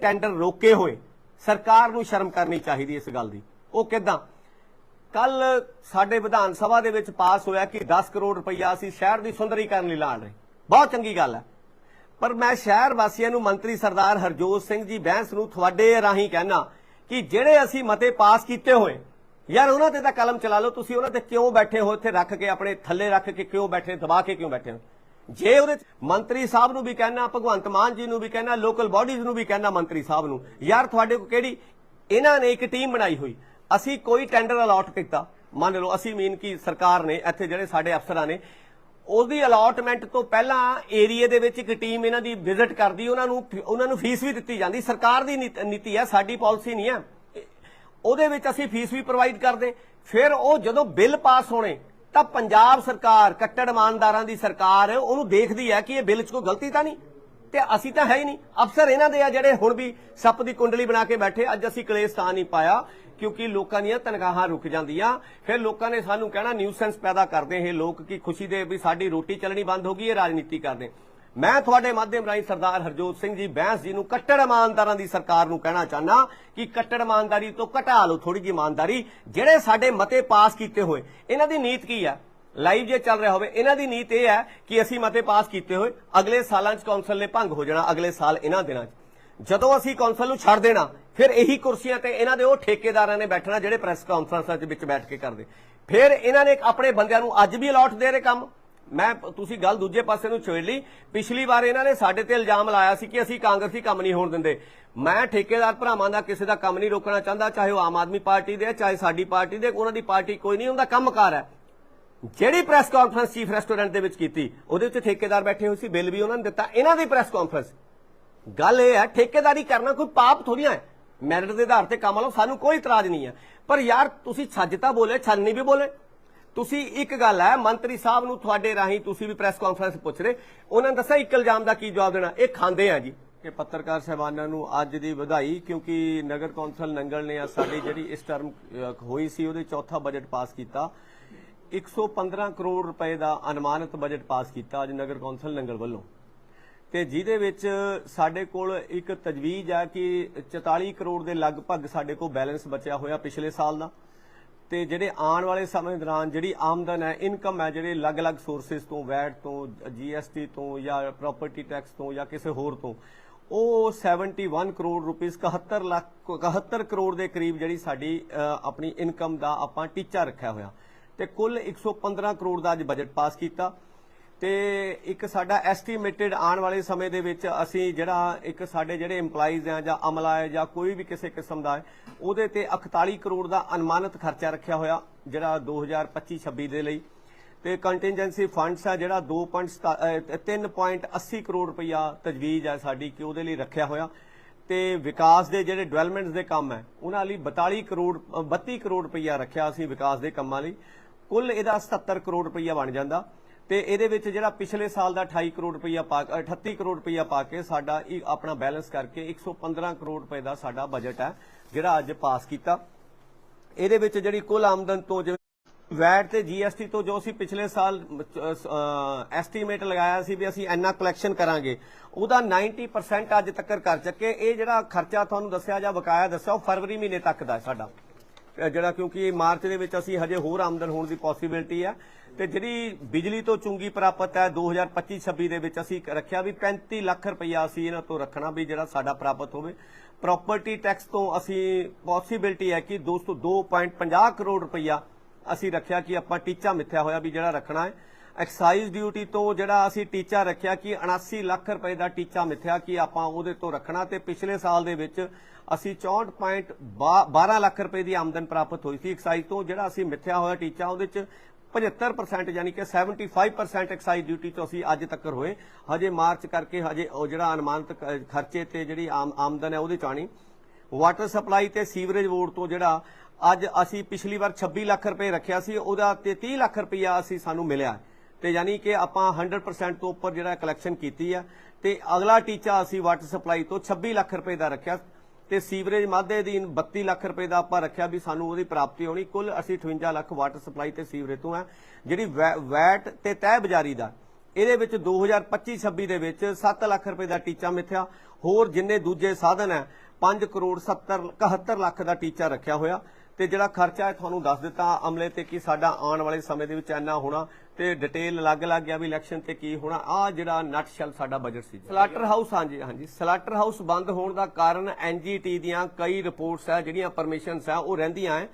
Tender ਰੋਕੇ ਹੋਏ, ਸਰਕਾਰ ਨੂੰ ਸ਼ਰਮ ਕਰਨੀ ਚਾਹੀਦੀ ਇਸ ਗੱਲ ਦੀ। ਉਹ ਕਿਦਾਂ? ਕੱਲ ਸਾਡੇ ਵਿਧਾਨ ਸਭਾ ਦੇ ਵਿੱਚ ਪਾਸ ਹੋਇਆ ਕਿ 10 ਕਰੋੜ ਰੁਪਈਆ ਅਸੀਂ ਸ਼ਹਿਰ ਦੀ ਸੁੰਦਰੀਕਰਨ ਲਈ ਲਾਣ ਰਹੇ। ਬਹੁਤ ਚੰਗੀ ਗੱਲ ਹੈ। ਪਰ ਮੈਂ ਸ਼ਹਿਰ ਵਾਸੀਆਂ ਨੂੰ ਮੰਤਰੀ ਸਰਦਾਰ ਹਰਜੋਤ ਸਿੰਘ ਜੀ ਬੈਂਸ ਨੂੰ ਤੁਹਾਡੇ ਰਾਹੀਂ ਕਹਿਣਾ ਕਿ ਜਿਹੜੇ ਅਸੀਂ ਮਤੇ ਪਾਸ ਕੀਤੇ ਹੋਏ, ਯਾਰ ਉਹਨਾਂ ਤੇ ਤਾਂ ਕਲਮ ਚਲਾ ਲਓ, ਤੁਸੀਂ ਉਹਨਾਂ ਤੇ ਕਿਉਂ ਬੈਠੇ ਹੋ? ਇੱਥੇ ਰੱਖ ਕੇ, ਆਪਣੇ ਥੱਲੇ ਰੱਖ ਕੇ ਕਿਉਂ ਬੈਠੇ, ਦਬਾ ਕੇ ਕਿਉਂ ਬੈਠੇ ਹੋ? ਜੇ ਉਹਦੇ ਮੰਤਰੀ ਸਾਹਿਬ ਨੂੰ ਵੀ ਕਹਿਣਾ, ਭਗਵੰਤ ਮਾਨ ਜੀ ਨੂੰ ਵੀ ਕਹਿਣਾ ਲੋਕਲ ਬਾਡੀਜ਼ ਨੂੰ ਵੀ ਕਹਿਣਾ ਮੰਤਰੀ ਸਾਹਿਬ ਨੂੰ, ਯਾਰ ਤੁਹਾਡੇ ਕੋਲ ਕਿਹੜੀ, ਇਹਨਾਂ ਨੇ ਇੱਕ ਟੀਮ ਬਣਾਈ ਹੋਈ। ਅਸੀਂ ਕੋਈ ਟੈਂਡਰ ਅਲਾਟ ਕੀਤਾ। ਮੰਨ ਲਓ, ਅਸੀਂ ਮੀਨ ਕਿ ਸਰਕਾਰ ਨੇ, ਇੱਥੇ ਜਿਹੜੇ ਸਾਡੇ ਅਫਸਰਾਂ ਨੇ, ਉਹਦੀ ਅਲਾਟਮੈਂਟ ਤੋਂ ਪਹਿਲਾਂ ਏਰੀਆ ਦੇ ਵਿੱਚ ਇੱਕ ਟੀਮ ਇਹਨਾਂ ਦੀ ਵਿਜ਼ਿਟ ਕਰਦੀ, ਉਹਨਾਂ ਨੂੰ ਉਹਨਾਂ ਨੂੰ ਫੀਸ ਵੀ ਦਿੱਤੀ ਜਾਂਦੀ। ਸਰਕਾਰ ਦੀ ਨੀਤੀ ਹੈ, ਸਾਡੀ ਪਾਲਿਸੀ ਨਹੀਂ ਹੈ। ਉਹਦੇ ਵਿੱਚ ਅਸੀਂ ਫੀਸ ਵੀ ਪ੍ਰੋਵਾਈਡ ਕਰਦੇ। ਫਿਰ ਉਹ ਜਦੋਂ ਬਿੱਲ ਪਾਸ ਹੋਣੇ ਤਾਂ ਪੰਜਾਬ ਸਰਕਾਰ, ਕੱਟੜ ਇਮਾਨਦਾਰਾਂ ਦੀ ਸਰਕਾਰ ਉਹਨੂੰ ਦੇਖਦੀ ਹੈ ਕਿ ਇਹ ਬਿੱਲ 'ਚ ਕੋਈ ਗਲਤੀ ਤਾਂ ਨਹੀਂ। ਤੇ ਅਸੀਂ ਤਾਂ ਹੈ ਹੀ ਨਹੀਂ। ਅਫਸਰ ਇਹਨਾਂ ਦੇ ਆ ਜਿਹੜੇ ਹੁਣ ਵੀ ਸੱਪ ਦੀ ਕੁੰਡਲੀ ਬਣਾ ਕੇ ਬੈਠੇ। ਅੱਜ ਅਸੀਂ ਕਲੇਸ਼ ਤਾਂ ਨਹੀਂ ਪਾਇਆ, ਕਿਉਂਕਿ ਲੋਕਾਂ ਦੀਆਂ ਤਨਖਾਹਾਂ ਰੁਕ ਜਾਂਦੀਆਂ। ਫਿਰ ਲੋਕਾਂ ਨੇ ਸਾਨੂੰ ਕਹਿਣਾ ਨਿਊਸੈਂਸ ਪੈਦਾ ਕਰਦੇ ਇਹ ਲੋਕ ਕਿ ਖੁਸ਼ੀ ਦੇ ਵੀ ਸਾਡੀ ਰੋਟੀ ਚੱਲਣੀ ਬੰਦ ਹੋ ਗਈ, ਇਹ ਰਾਜਨੀਤੀ ਕਰਦੇ। ਮੈਂ ਤੁਹਾਡੇ ਮਾਧਿਅਮ ਰਾਹੀਂ ਸਰਦਾਰ ਹਰਜੋਤ ਸਿੰਘ ਜੀ ਬੈਂਸ ਜੀ ਨੂੰ ਕੱਟੜ ਇਮਾਨਦਾਰਾਂ ਦੀ ਸਰਕਾਰ ਨੂੰ ਕਹਿਣਾ ਚਾਹਨਾ ਕਿ ਕੱਟੜ ਇਮਾਨਦਾਰੀ ਤੋਂ ਘਟਾ ਲਓ ਥੋੜੀ ਜਿਹੀ ਇਮਾਨਦਾਰੀ। ਜਿਹੜੇ ਸਾਡੇ ਮਤੇ ਪਾਸ ਕੀਤੇ ਹੋਏ, ਇਹਨਾਂ ਦੀ ਨੀਤ ਕੀ ਹੈ? ਲਾਈਵ ਜੇ ਚੱਲ ਰਿਹਾ ਹੋਵੇ, ਇਹਨਾਂ ਦੀ ਨੀਤ ਇਹ ਹੈ ਕਿ ਅਸੀਂ ਮਤੇ ਪਾਸ ਕੀਤੇ ਹੋਏ, ਅਗਲੇ ਸਾਲਾਂ 'ਚ ਕੌਂਸਲ ਨੇ ਭੰਗ ਹੋ ਜਾਣਾ, ਅਗਲੇ ਸਾਲ ਇਹਨਾਂ ਦਿਨਾਂ 'ਚ। ਜਦੋਂ ਅਸੀਂ ਕੌਂਸਲ ਨੂੰ ਛੱਡ ਦੇਣਾ, ਫਿਰ ਇਹੀ ਕੁਰਸੀਆਂ ਤੇ ਇਹਨਾਂ ਦੇ ਉਹ ਠੇਕੇਦਾਰਾਂ ਨੇ ਬੈਠਣਾ ਜਿਹੜੇ ਪ੍ਰੈਸ ਕਾਨਫਰੰਸਾਂ 'ਚ ਵਿੱਚ ਬੈਠ ਕੇ ਕਰਦੇ। ਫਿਰ ਇਹਨਾਂ ਨੇ ਆਪਣੇ ਬੰਦਿਆਂ ਨੂੰ ਅੱਜ ਵੀ ਅਲਾਟ ਦੇ ਰਹੇ ਕੰਮ। ਮੈਂ ਤੁਸੀਂ ਗੱਲ ਦੂਜੇ ਪਾਸੇ ਨੂੰ ਛੇੜ ਲਈ। ਪਿਛਲੀ ਵਾਰ ਇਹਨਾਂ ਨੇ ਸਾਡੇ ਤੇ ਇਲਜ਼ਾਮ ਲਾਇਆ ਸੀ ਕਿ ਅਸੀਂ ਕਾਂਗਰਸੀ ਕੰਮ ਨਹੀਂ ਹੋਣ ਦਿੰਦੇ। ਮੈਂ ਠੇਕੇਦਾਰ ਭਰਾਵਾਂ ਦਾ ਕਿਸੇ ਦਾ ਕੰਮ ਨਹੀਂ ਰੋਕਣਾ ਚਾਹੁੰਦਾ ਚਾਹੇ ਉਹ ਆਮ ਆਦਮੀ ਪਾਰਟੀ ਦੇ ਆ, ਚਾਹੇ ਸਾਡੀ ਪਾਰਟੀ ਦੇ ਉਹਨਾਂ ਦੀ ਪਾਰਟੀ ਕੋਈ ਨਹੀਂ ਹੁੰਦਾ ਕੰਮਕਾਰ ਹੈ। ਜਿਹੜੀ ਪ੍ਰੈਸ ਕਾਨਫਰੰਸ ਚੀਫ ਰੈਸਟੋਰੈਂਟ ਦੇ ਵਿੱਚ ਕੀਤੀ ਉਹਦੇ ਵਿੱਚ ਠੇਕੇਦਾਰ ਬੈਠੇ ਹੋਏ ਸੀ ਬਿੱਲ ਵੀ ਉਹਨਾਂ ਨੇ ਦਿੱਤਾ ਇਹਨਾਂ ਦੀ ਪ੍ਰੈਸ ਕਾਨਫਰੰਸ। ਗੱਲ ਇਹ ਹੈ ਠੇਕੇਦਾਰੀ ਕਰਨਾ ਕੋਈ ਪਾਪ ਥੋੜੀਆਂ ਹੈ। ਮੈਰਿਟ ਦੇ ਆਧਾਰ ਤੇ ਕੰਮ ਲਓ ਸਾਨੂੰ ਕੋਈ ਇਤਰਾਜ਼ ਨਹੀਂ ਹੈ। ਪਰ ਯਾਰ ਤੁਸੀਂ ਛੱਜ ਤਾਂ ਬੋਲੇ ਛੰਨੀ ਵੀ ਬੋਲੇ। ਤੁਸੀਂ ਇੱਕ ਗੱਲ ਹੈ, ਮੰਤਰੀ ਸਾਹਿਬ ਨੂੰ ਤੁਹਾਡੇ ਰਾਹੀਂ ਤੁਸੀਂ ਵੀ ਪ੍ਰੈਸ ਕਾਨਫਰੰਸ ਪੁੱਛ ਰਹੇ। ਉਹਨਾਂ ਨੇ ਦੱਸਿਆ ਇੱਕ ਇਲਜ਼ਾਮ ਦਾ ਕੀ ਜਵਾਬ ਦੇਣਾ? ਇਹ ਖਾਂਦੇ ਆ ਜੀ। ਕਿ ਪੱਤਰਕਾਰ ਸਹਿਬਾਨਾਂ ਨੂੰ ਅੱਜ ਦੀ ਵਧਾਈ, ਕਿਉਂਕਿ ਨਗਰ ਕੌਂਸਲ ਨੰਗਲ ਨੇ ਅੱਜ ਸਾਡੀ ਜਿਹੜੀ ਇਸ ਟਰਮ ਹੋਈ ਸੀ, ਉਹਦੇ ਚੌਥਾ ਬਜਟ ਪਾਸ ਕੀਤਾ। 115 ਕਰੋੜ ਰੁਪਏ ਦਾ ਅਨੁਮਾਨਿਤ ਬਜਟ ਪਾਸ ਕੀਤਾ ਅੱਜ ਨਗਰ ਕੌਂਸਲ ਨੰਗਲ ਵੱਲੋਂ। ਤੇ ਜਿਹਦੇ ਵਿੱਚ ਸਾਡੇ ਕੋਲ ਇੱਕ ਤਜਵੀਜ਼ ਆ ਕਿ 44 ਕਰੋੜ ਦੇ ਲਗਭਗ ਸਾਡੇ ਕੋਲ ਬੈਲੈਂਸ ਬਚਿਆ ਹੋਇਆ ਪਿਛਲੇ ਸਾਲ ਦਾ। ਤੇ ਜਿਹੜੇ ਆਉਣ ਵਾਲੇ ਸਮੇਂ ਦੌਰਾਨ ਜਿਹੜੀ ਆਮਦਨ ਹੈ ਇਨਕਮ ਹੈ, ਜਿਹੜੇ ਅਲੱਗ-ਅਲੱਗ ਸੋਰਸਸ ਤੋਂ ਵੈਟ ਤੋਂ ਜੀਐਸਟੀ ਤੋਂ ਜਾਂ ਪ੍ਰਾਪਰਟੀ ਟੈਕਸ ਤੋਂ ਜਾਂ ਕਿਸੇ ਹੋਰ ਤੋਂ, ਉਹ 71 ਕਰੋੜ ਰੁਪੀਸ 71 ਲੱਖ 71 ਕਰੋੜ ਦੇ ਕਰੀਬ ਜਿਹੜੀ ਸਾਡੀ ਆਪਣੀ ਇਨਕਮ ਦਾ ਆਪਾਂ ਟੀਚਾ ਰੱਖਿਆ ਹੋਇਆ। ਤੇ ਕੁੱਲ 115 ਕਰੋੜ ਦਾ ਅੱਜ ਬਜਟ ਪਾਸ ਕੀਤਾ। ਤੇ ਇੱਕ ਸਾਡਾ ਐਸਟੀਮੇਟਡ ਆਉਣ ਵਾਲੇ ਸਮੇਂ ਦੇ ਵਿੱਚ ਅਸੀਂ ਜਿਹੜਾ ਇੱਕ ਸਾਡੇ ਜਿਹੜੇ EMPLOYEES ਆ ਜਾਂ ਅਮਲਾ ਹੈ ਜਾਂ ਕੋਈ ਵੀ ਕਿਸੇ ਕਿਸਮ ਦਾ ਹੈ ਉਹਦੇ ਤੇ 41 ਕਰੋੜ ਦਾ ਅਨੁਮਾਨਿਤ ਖਰਚਾ ਰੱਖਿਆ ਹੋਇਆ ਜਿਹੜਾ 2025-26 ਦੇ ਲਈ। ਤੇ ਕੰਟੀਨਜੈਂਸੀ ਫੰਡਸ ਆ ਜਿਹੜਾ 2.3.80 ਕਰੋੜ ਰੁਪਇਆ ਤਜਵੀਜ਼ ਹੈ ਸਾਡੀ ਕਿ ਉਹਦੇ ਲਈ ਰੱਖਿਆ ਹੋਇਆ। ਤੇ ਵਿਕਾਸ ਦੇ ਜਿਹੜੇ ਡਿਵੈਲਪਮੈਂਟਸ ਦੇ ਕੰਮ ਹੈ ਉਹਨਾਂ ਲਈ 42 ਕਰੋੜ ਅ, 32 ਕਰੋੜ ਰੁਪਇਆ ਰੱਖਿਆ ਅਸੀਂ ਵਿਕਾਸ ਦੇ ਕੰਮਾਂ ਲਈ। ਕੁੱਲ ਇਹਦਾ 77 ਕਰੋੜ ਰੁਪਇਆ ਬਣ ਜਾਂਦਾ। ਤੇ ਇਹਦੇ ਵਿੱਚ ਜਿਹੜਾ ਪਿਛਲੇ ਸਾਲ ਦਾ 28 ਕਰੋੜ ਰੁਪਇਆ ਪਾ 38 ਕਰੋੜ ਰੁਪਇਆ ਪਾ ਕੇ ਸਾਡਾ ਆਪਣਾ ਬੈਲੈਂਸ ਕਰਕੇ 115 ਕਰੋੜ ਰੁਪਏ ਦਾ ਸਾਡਾ ਬਜਟ ਹੈ, ਜਿਹੜਾ ਅੱਜ ਪਾਸ ਕੀਤਾ। ਇਹਦੇ ਵਿੱਚ ਜਿਹੜੀ ਕੁੱਲ ਆਮਦਨ ਤੋਂ ਵੈਟ ਤੇ ਜੀਐਸਟੀ ਤੋਂ ਜੋ ਅਸੀਂ ਪਿਛਲੇ ਸਾਲ ਐਸਟੀਮੇਟ ਲਗਾਇਆ ਸੀ ਵੀ ਅਸੀਂ ਇੰਨਾ ਕਲੈਕਸ਼ਨ ਕਰਾਂਗੇ, ਉਹਦਾ 90% ਅੱਜ ਤੱਕ ਕਰ ਚੱਕੇ। ਇਹ ਜਿਹੜਾ ਖਰਚਾ ਤੁਹਾਨੂੰ ਦੱਸਿਆ ਜਾਂ ਬਕਾਇਆ ਦੱਸਿਆ, ਉਹ ਫਰਵਰੀ ਮਹੀਨੇ ਤੱਕ ਦਾ ਸਾਡਾ। ਜਿਹੜਾ ਕਿਉਂਕਿ ਮਾਰਚ ਦੇ ਵਿੱਚ ਅਸੀਂ ਹਜੇ ਹੋਰ ਆਮਦਨ ਹੋਣ ਦੀ ਪੋਸਿਬਿਲਿਟੀ ਹੈ ਤੇ ਜਿਹੜੀ ਬਿਜਲੀ ਤੋਂ ਚੁੰਗੀ ਪ੍ਰਾਪਤ ਹੈ 2025-26 ਦੇ ਵਿੱਚ ਅਸੀਂ ਰੱਖਿਆ ਵੀ 35 ਲੱਖ ਰੁਪਈਆ ਅਸੀਂ ਇਹਨਾਂ ਤੋਂ ਰੱਖਣਾ ਵੀ ਜਿਹੜਾ ਸਾਡਾ ਪ੍ਰਾਪਤ ਹੋਵੇ। ਪ੍ਰਾਪਰਟੀ ਟੈਕਸ ਤੋਂ ਅਸੀਂ ਪੋਸਿਬਿਲਿਟੀ ਹੈ ਕਿ 200 2.50 ਕਰੋੜ ਰੁਪਈਆ ਅਸੀਂ ਰੱਖਿਆ ਕਿ ਆਪਾਂ ਟੀਚਾ ਮਿੱਥਿਆ ਹੋਇਆ ਵੀ ਜਿਹੜਾ ਰੱਖਣਾ ਹੈ। ਐਕਸਾਈਜ਼ ਡਿਊਟੀ ਤੋਂ ਜਿਹੜਾ ਅਸੀਂ ਟੀਚਾ ਰੱਖਿਆ ਕਿ 79 ਲੱਖ ਰੁਪਏ ਦਾ ਟੀਚਾ ਮਿੱਥਿਆ ਕਿ ਆਪਾਂ ਉਹਦੇ ਤੋਂ ਰੱਖਣਾ ਤੇ ਪਿਛਲੇ ਸਾਲ ਦੇ ਵਿੱਚ ਅਸੀਂ 64.12 ਲੱਖ ਰੁਪਏ ਦੀ ਆਮਦਨ ਪ੍ਰਾਪਤ ਹੋਈ ਸੀ ਐਕਸਾਈਜ਼ ਤੋਂ, ਜਿਹੜਾ ਅਸੀਂ ਮਿੱਥਿਆ ਹੋਇਆ ਟੀਚਾ ਉਹਦੇ ਚ 75% ਯਾਨੀ ਕਿ 75% ਐਕਸਾਈਜ਼ ਡਿਊਟੀ ਤੋਂ ਅਸੀਂ ਅੱਜ ਤੱਕ ਹੋਏ। ਹਜੇ ਮਾਰਚ ਕਰਕੇ ਹਜੇ ਉਹ ਜਿਹੜਾ ਅਨੁਮਾਨਿਤ ਖਰਚੇ ਤੇ ਜਿਹੜੀ ਆਮਦਨ ਹੈ ਉਹਦੇ ਚ ਆਣੀ ਵਾਟਰ ਸਪਲਾਈ ਤੇ ਸੀਵਰੇਜ ਬੋਰਡ ਤੋਂ ਜਿਹੜਾ ਅੱਜ ਅਸੀਂ ਪਿਛਲੀ ਵਾਰ 26 ਲੱਖ ਰੁਪਏ ਰੱਖਿਆ ਸੀ, ਉਹਦਾ ਤੇ 30 ਲੱਖ ਰੁਪਇਆ ਅਸੀਂ ਸਾਨੂੰ ਮਿਲਿਆ। ਤੇ ਯਾਨੀ ਕਿ ਆਪਾਂ 100% ਤੋਂ ਉੱਪਰ ਜਿਹੜਾ ਕਲੈਕਸ਼ਨ ਕੀਤੀ ਆ, ਤੇ ਅਗਲਾ ਟੀਚਾ ਅਸੀਂ ਵਾਟਰ ਸਪਲਾਈ ਤੋਂ 26 ਲੱਖ ਰੁਪਏ ਦਾ ਰੱਖਿਆ ਤੇ ਸੀਵਰੇਜ ਮਾਧੇ ਅਧੀਨ 32 ਲੱਖ ਰੁਪਏ ਦਾ ਆਪਾਂ ਰੱਖਿਆ ਵੀ ਸਾਨੂੰ ਉਹਦੀ ਪ੍ਰਾਪਤੀ ਹੋਣੀ। ਕੁੱਲ ਅਸੀਂ 58 ਲੱਖ ਵਾਟਰ ਸਪਲਾਈ ਤੇ ਸੀਵਰੇਜ ਤੋਂ ਹੈ ਜਿਹੜੀ ਵੈਟ ਤੇ ਤੈਅ ਬਜ਼ਾਰੀ ਦਾ, ਇਹਦੇ ਵਿੱਚ 2025-26 ਦੇ ਵਿੱਚ 7 ਲੱਖ ਰੁਪਏ ਦਾ ਟੀਚਾ ਮਿੱਥਿਆ। ਹੋਰ ਜਿੰਨੇ ਦੂਜੇ ਸਾਧਨ ਹੈ 5 ਕਰੋੜ 70 71 ਲੱਖ ਦਾ ਟੀਚਾ ਰੱਖਿਆ ਹੋਇਆ। ਤੇ ਜਿਹੜਾ ਖਰਚਾ ਤੁਹਾਨੂੰ ਦੱਸ ਦਿੱਤਾ ਅਮਲੇ ਤੇ ਕਿ ਸਾਡਾ ਆਉਣ ਵਾਲੇ ਸਮੇਂ ਦੇ ਵਿੱਚ ਇੰਨਾ ਹੋਣਾ ਤੇ ਡਿਟੇਲ ਅਲੱਗ ਲੱਗ ਗਿਆ ਵੀ ਇਲੈਕਸ਼ਨ ਤੇ ਕੀ ਹੋਣਾ। ਆ ਜਿਹੜਾ ਨਟਸ਼ਲ ਸਾਡਾ ਬਜਟ ਸੀ। ਸਲਾਟਰ ਹਾਊਸ ਹਾਂਜੀ ਹਾਂਜੀ। ਸਲਾਟਰ ਹਾਊਸ ਬੰਦ ਹੋਣ ਦਾ ਕਾਰਨ ਐਨਜੀਟੀ ਦੀਆਂ ਕਈ ਰਿਪੋਰਟਸ ਹੈ, ਜਿਹੜੀਆਂ ਪਰਮਿਸ਼ਨਸ ਹੈ, ਉਹ ਰਹਿੰਦੀਆਂ ਹੈ।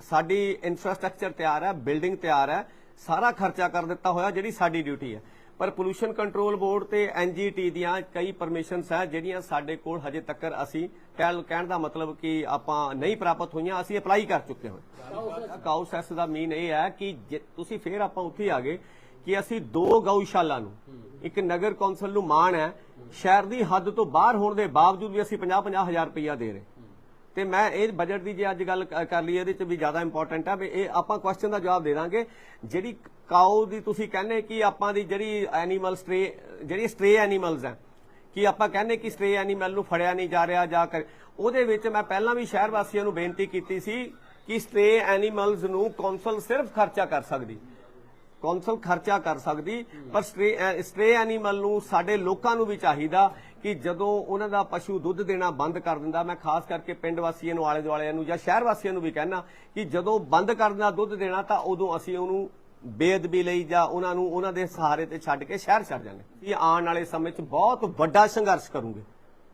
ਸਾਡੀ ਇਨਫਰਾਸਟ੍ਰਕਚਰ ਤਿਆਰ ਹੈ ਬਿਲਡਿੰਗ ਤਿਆਰ ਹੈ। ਸਾਰਾ ਖਰਚਾ ਕਰ ਦਿੱਤਾ ਹੋਇਆ ਜਿਹੜੀ ਸਾਡੀ ਡਿਊਟੀ ਹੈ। ਪਰ ਪੋਲੂਸ਼ਨ ਕੰਟਰੋਲ ਬੋਰਡ ਤੇ ਐਨਜੀਟੀ ਦੀਆਂ ਕਈ ਪਰਮਿਸ਼ਨਸ ਹੈ, ਜਿਹੜੀਆਂ ਸਾਡੇ ਕੋਲ ਹਜੇ ਤੱਕ ਅਸੀਂ ਕਹਿ ਕਹਿਣ ਦਾ ਮਤਲਬ ਕਿ ਆਪਾਂ ਨਹੀਂ ਪ੍ਰਾਪਤ ਹੋਈਆਂ, ਅਸੀਂ ਅਪਲਾਈ ਕਰ ਚੁੱਕੇ ਹਾਂ ਕਾਉਸੈਸ ਦਾ ਮੀਨ ਇਹ ਹੈ ਕਿ ਤੁਸੀਂ ਫੇਰ ਆਪਾਂ ਉੱਥੇ ਆ ਗਏ ਕਿ ਅਸੀਂ ਦੋ ਗਊਸ਼ਾਲਾ ਨੂੰ, ਇੱਕ ਨਗਰ ਕੌਂਸਲ ਨੂੰ ਮਾਣ ਹੈ, ਸ਼ਹਿਰ ਦੀ ਹੱਦ ਤੋਂ ਬਾਹਰ ਹੋਣ ਦੇ ਬਾਵਜੂਦ ਵੀ ਅਸੀਂ 50-50 ਹਜ਼ਾਰ ਰੁਪਈਆ ਦੇ ਰਹੇ। ਤੇ ਮੈਂ ਇਹ ਬਜਟ ਦੀ ਜੇ ਅੱਜ ਗੱਲ ਕਰ ਲਈ ਇਹਦੇ ਚ ਵੀ ਜ਼ਿਆਦਾ ਇੰਪੋਰਟੈਂਟ ਆ ਵੀ ਇਹ ਆਪਾਂ ਕੁਐਸਚਨ ਦਾ ਜਵਾਬ ਦੇ ਦਾਂਗੇ, ਜਿਹੜੀ ਕਾਉ ਦੀ ਤੁਸੀਂ ਕਹਿੰਦੇ ਕਿ ਆਪਾਂ ਦੀ ਜਿਹੜੀ ਐਨੀਮਲ ਸਟ੍ਰੇ ਜਿਹੜੀ ਸਟ੍ਰੇ ਐਨੀਮਲਸ ਹੈ, ਕਿ ਆਪਾਂ ਕਹਿੰਦੇ ਕਿ ਸਟ੍ਰੇ ਐਨੀਮਲ ਨੂੰ ਫੜਿਆ ਨਹੀਂ ਜਾ ਰਿਹਾ ਜਾਂ ਉਹਦੇ ਵਿੱਚ ਮੈਂ ਪਹਿਲਾਂ ਵੀ ਸ਼ਹਿਰ ਵਾਸੀਆਂ ਨੂੰ ਬੇਨਤੀ ਕੀਤੀ ਸੀ ਕਿ ਸਟ੍ਰੇ ਐਨੀਮਲਸ ਨੂੰ ਕੌਂਸਲ ਸਿਰਫ ਖਰਚਾ ਕਰ ਸਕਦੀ। ਕੌਂਸਲ ਖਰਚਾ ਕਰ ਸਕਦੀ, ਪਰ ਸਟ੍ਰੇ ਐਨੀਮਲ ਨੂੰ ਸਾਡੇ ਲੋਕਾਂ ਨੂੰ ਵੀ ਚਾਹੀਦਾ ਕਿ ਜਦੋਂ ਉਹਨਾਂ ਦਾ ਪਸ਼ੂ ਦੁੱਧ ਦੇਣਾ ਬੰਦ ਕਰ ਦਿੰਦਾ, ਮੈਂ ਖਾਸ ਕਰਕੇ ਪਿੰਡ ਵਾਸੀਆਂ ਨੂੰ ਆਲੇ ਦੁਆਲਿਆਂ ਨੂੰ ਜਾਂ ਸ਼ਹਿਰ ਵਾਸੀਆਂ ਨੂੰ ਵੀ ਕਹਿਣਾ ਕਿ ਜਦੋਂ ਬੰਦ ਕਰ ਦਿੰਦਾ ਦੁੱਧ ਦੇਣਾ ਤਾਂ ਉਦੋਂ ਅਸੀਂ ਉਹਨੂੰ ਬੇਅਦਬੀ ਲਈ ਜਾਂ ਉਹਨਾਂ ਨੂੰ, ਉਹਨਾਂ ਦੇ ਸਹਾਰੇ ਤੇ ਛੱਡ ਕੇ ਸ਼ਹਿਰ ਛੱਡ ਜਾਵਾਂਗੇ ਇਹ ਆਉਣ ਵਾਲੇ ਸਮੇਂ 'ਚ ਬਹੁਤ ਵੱਡਾ ਸੰਘਰਸ਼ ਕਰੂੰਗੇ।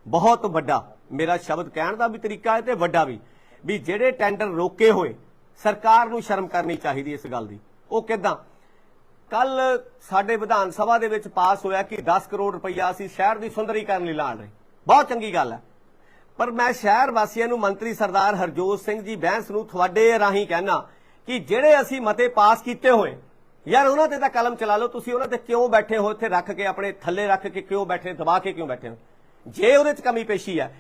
ਬਹੁਤ ਵੱਡਾ। ਮੇਰਾ ਸ਼ਬਦ ਕਹਿਣ ਦਾ ਵੀ ਤਰੀਕਾ ਹੈ ਤੇ ਵੱਡਾ ਵੀ। ਵੀ ਜਿਹੜੇ ਟੈਂਡਰ ਰੋਕੇ ਹੋਏ, ਸਰਕਾਰ ਨੂੰ ਸ਼ਰਮ ਕਰਨੀ ਚਾਹੀਦੀ ਇਸ ਗੱਲ ਦੀ। ਉਹ ਕਿਦਾਂ? ਕੱਲ ਸਾਡੇ ਵਿਧਾਨ ਸਭਾ ਦੇ ਵਿੱਚ ਪਾਸ ਹੋਇਆ ਕਿ 10 ਕਰੋੜ ਰੁਪਈਆ ਅਸੀਂ ਸ਼ਹਿਰ ਦੀ ਸੁੰਦਰੀਕਰਨ ਲਈ ਲਾਣ ਰਹੇ। ਬਹੁਤ ਚੰਗੀ ਗੱਲ ਹੈ। ਪਰ ਮੈਂ ਸ਼ਹਿਰ ਵਾਸੀਆਂ ਨੂੰ ਮੰਤਰੀ ਸਰਦਾਰ ਹਰਜੋਤ ਸਿੰਘ ਜੀ ਬੈਂਸ ਨੂੰ ਤੁਹਾਡੇ ਰਾਹੀਂ ਕਹਿਣਾ ਕਿ ਜਿਹੜੇ ਅਸੀਂ ਮਤੇ ਪਾਸ ਕੀਤੇ ਹੋਏ, ਯਾਰ ਉਹਨਾਂ ਤੇ ਤਾਂ ਕਲਮ ਚਲਾ ਲਓ, ਤੁਸੀਂ ਉਹਨਾਂ ਤੇ ਕਿਉਂ ਬੈਠੇ ਹੋ, ਇੱਥੇ ਰੱਖ ਕੇ ਆਪਣੇ ਥੱਲੇ ਰੱਖ ਕੇ ਕਿਉਂ ਬੈਠੇ, ਦਬਾ ਕੇ ਕਿਉਂ ਬੈਠੇ ਹੋ? ਜੇ ਉਹਦੇ 'ਚ ਕਮੀ ਪੇਸ਼ੀ ਹੈ